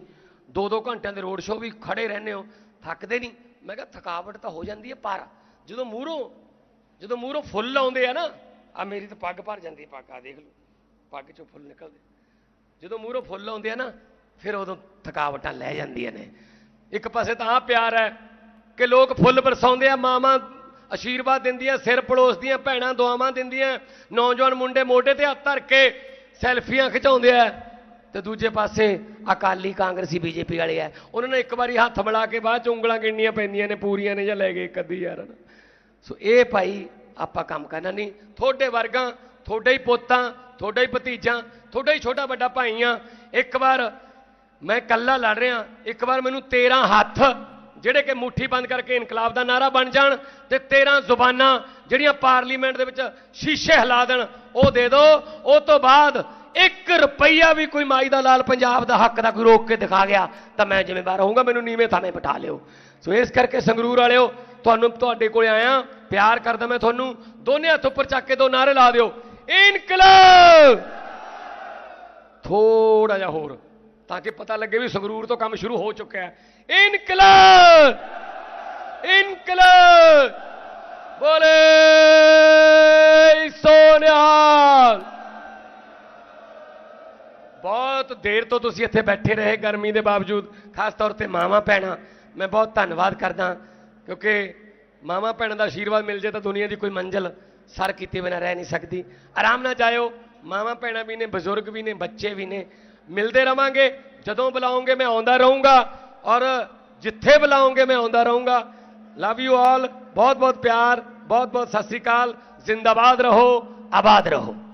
ਦੋ ਦੋ ਘੰਟਿਆਂ ਦੇ ਰੋਡ ਸ਼ੋਅ ਵੀ ਖੜੇ ਰਹਿੰਦੇ ਹੋ। ਥੱਕਦੇ ਨਹੀਂ। ਮੈਂ ਕਿਹਾ ਥਕਾਵਟ ਤਾਂ ਹੋ ਜਾਂਦੀ ਹੈ ਪਰ ਜਦੋਂ ਮੂਹਰੋਂ ਜਦੋਂ ਮੂਹਰੋਂ ਫੁੱਲ ਆਉਂਦੇ ਆ ਨਾ ਆ ਮੇਰੀ ਤਾਂ ਪੱਗ ਭਰ ਜਾਂਦੀ ਪੱਗ ਆ ਦੇਖ ਲਓ ਪੱਗ ਚੋਂ ਫੁੱਲ ਨਿਕਲਦੇ। ਜਦੋਂ ਮੂਹਰੋਂ ਫੁੱਲ ਆਉਂਦੇ ਆ ਨਾ ਫਿਰ ਉਦੋਂ ਥਕਾਵਟਾਂ ਲੈ ਜਾਂਦੀਆਂ ਨੇ। ਇੱਕ ਪਾਸੇ ਤਾਂ ਆ ਪਿਆਰ ਹੈ ਕਿ ਲੋਕ ਫੁੱਲ ਬਰਸਾਉਂਦੇ ਆ ਮਾਵਾਂ ਆਸ਼ੀਰਵਾਦ ਦਿੰਦੀਆਂ, ਸਿਰ ਪਲੋਸਦੀਆਂ ਭੈਣਾਂ ਦੁਆਵਾਂ ਦਿੰਦੀਆਂ, ਨੌਜਵਾਨ ਮੁੰਡੇ ਮੋਢੇ ਤੇ ਹੱਥ ਧਰ ਕੇ ਸੈਲਫੀਆਂ ਖਿਚਾਉਂਦੇ ਆ। ਤੇ ਦੂਜੇ ਪਾਸੇ ਅਕਾਲੀ ਕਾਂਗਰਸੀ, ਬੀਜੇਪੀ ਵਾਲੇ ਆ। ਉਹਨਾਂ ਨੇ ਇੱਕ ਵਾਰੀ ਹੱਥ ਮਿਲਾ ਕੇ ਬਾਅਦ ਚ ਉਂਗਲਾਂ ਗਿਣਨੀਆਂ ਪੈਂਦੀਆਂ ਨੇ, ਪੂਰੀਆਂ ਨੇ ਜਾਂ ਲੈ ਗਏ ਇੱਕ ਅੱਧੀ ਯਾਰ। ਸੋ ਇਹ ਭਾਈ ਆਪਾਂ ਕੰਮ ਕਰਨਾ ਨਹੀਂ। ਤੁਹਾਡੇ ਵਰਗਾ, ਤੁਹਾਡੇ ਹੀ ਪੋਤਾਂ, ਤੁਹਾਡਾ ਹੀ ਭਤੀਜਾ, ਤੁਹਾਡਾ ਹੀ ਛੋਟਾ ਵੱਡਾ ਭਾਈ ਆ ਇੱਕ ਵਾਰ ਮੈਂ ਇਕੱਲਾ ਲੜ ਰਿਹਾ, ਇੱਕ ਵਾਰ ਮੈਨੂੰ 13 ਹੱਥ ਜਿਹੜੇ ਕਿ ਮੁੱਠੀ ਬੰਦ ਕਰਕੇ ਇਨਕਲਾਬ ਦਾ ਨਾਰਾ ਬਣ ਜਾਣ ਤੇ 13 ਜ਼ੁਬਾਨਾਂ ਜਿਹੜੀਆਂ ਪਾਰਲੀਮੈਂਟ ਦੇ ਵਿੱਚ ਸ਼ੀਸ਼ੇ ਹਿਲਾ ਦੇਣ, ਉਹ ਦੇ ਦਿਓ ਉਹ ਤੋਂ ਬਾਅਦ 1 ਰੁਪਈਆ ਵੀ ਕੋਈ ਮਾਈ ਦਾ ਲਾਲ ਪੰਜਾਬ ਦਾ ਹੱਕ ਦਾ ਕੋਈ ਰੋਕ ਕੇ ਦਿਖਾ ਗਿਆ, ਤਾਂ ਮੈਂ ਜ਼ਿੰਮੇਵਾਰ ਹੋਊਂਗਾ, ਮੈਨੂੰ ਨੀਵੇਂ ਥਾਵੇਂ ਬਿਠਾ ਲਿਓ। ਸੋ ਇਸ ਕਰਕੇ ਸੰਗਰੂਰ ਵਾਲਿਓ, ਤੁਹਾਨੂੰ, ਤੁਹਾਡੇ ਕੋਲੇ ਆਇਆ, ਪਿਆਰ ਕਰਦਾ ਮੈਂ ਤੁਹਾਨੂੰ, ਦੋਨੇ ਹੱਥ ਉੱਪਰ ਚੱਕ ਕੇ ਦੋ ਨਾਰੇ ਲਾ ਦਿਓ। ਇਨਕਲਾਬ! ਥੋੜਾ ਜਿਹਾ ਹੋਰ। ਤਾਂ ਕਿ ਪਤਾ ਲੱਗੇ ਵੀ ਸੰਗਰੂਰ ਤੋਂ ਕੰਮ ਸ਼ੁਰੂ ਹੋ ਚੁੱਕਿਆ ਹੈ। ਇਨਕਲਾਬ! ਇਨਕਲਾਬ! ਬੋਲੇ ਸੋਨਿਹਾਲ ਬਹੁਤ ਦੇਰ ਤੋਂ ਤੁਸੀਂ ਇੱਥੇ ਬੈਠੇ ਰਹੇ ਗਰਮੀ ਦੇ ਬਾਵਜੂਦ, ਖਾਸ ਤੌਰ ਤੇ ਮਾਵਾਂ ਭੈਣਾਂ। ਮੈਂ ਬਹੁਤ ਧੰਨਵਾਦ ਕਰਦਾ, ਕਿਉਂਕਿ ਮਾਵਾਂ ਭੈਣਾਂ ਦਾ ਆਸ਼ੀਰਵਾਦ ਮਿਲ ਜੇ ਤਾਂ ਦੁਨੀਆ ਦੀ ਕੋਈ ਮੰਜ਼ਲ ਸਰ ਕੀਤੇ ਬਿਨਾਂ ਰਹਿ ਨਹੀਂ ਸਕਦੀ। ਆਰਾਮ ਨਾਲ ਜਾਇਓ, ਮਾਵਾਂ ਭੈਣਾਂ ਵੀ ਨੇ, ਬਜ਼ੁਰਗ ਵੀ ਨੇ, ਬੱਚੇ ਵੀ ਨੇ। ਮਿਲਦੇ ਰਵਾਂਗੇ ਜਦੋਂ ਬੁਲਾਓਗੇ ਮੈਂ ਆਉਂਦਾ ਰਹੂੰਗਾ ਔਰ ਜਿੱਥੇ ਬੁਲਾਓਗੇ ਮੈਂ ਆਉਂਦਾ ਰਹੂੰਗਾ ਲਵ ਯੂ ਆਲ ਬਹੁਤ ਬਹੁਤ ਪਿਆਰ ਬਹੁਤ ਬਹੁਤ ਸਤਿ ਸ੍ਰੀ ਅਕਾਲ ਜ਼ਿੰਦਾਬਾਦ ਰਹੋ ਆਬਾਦ ਰਹੋ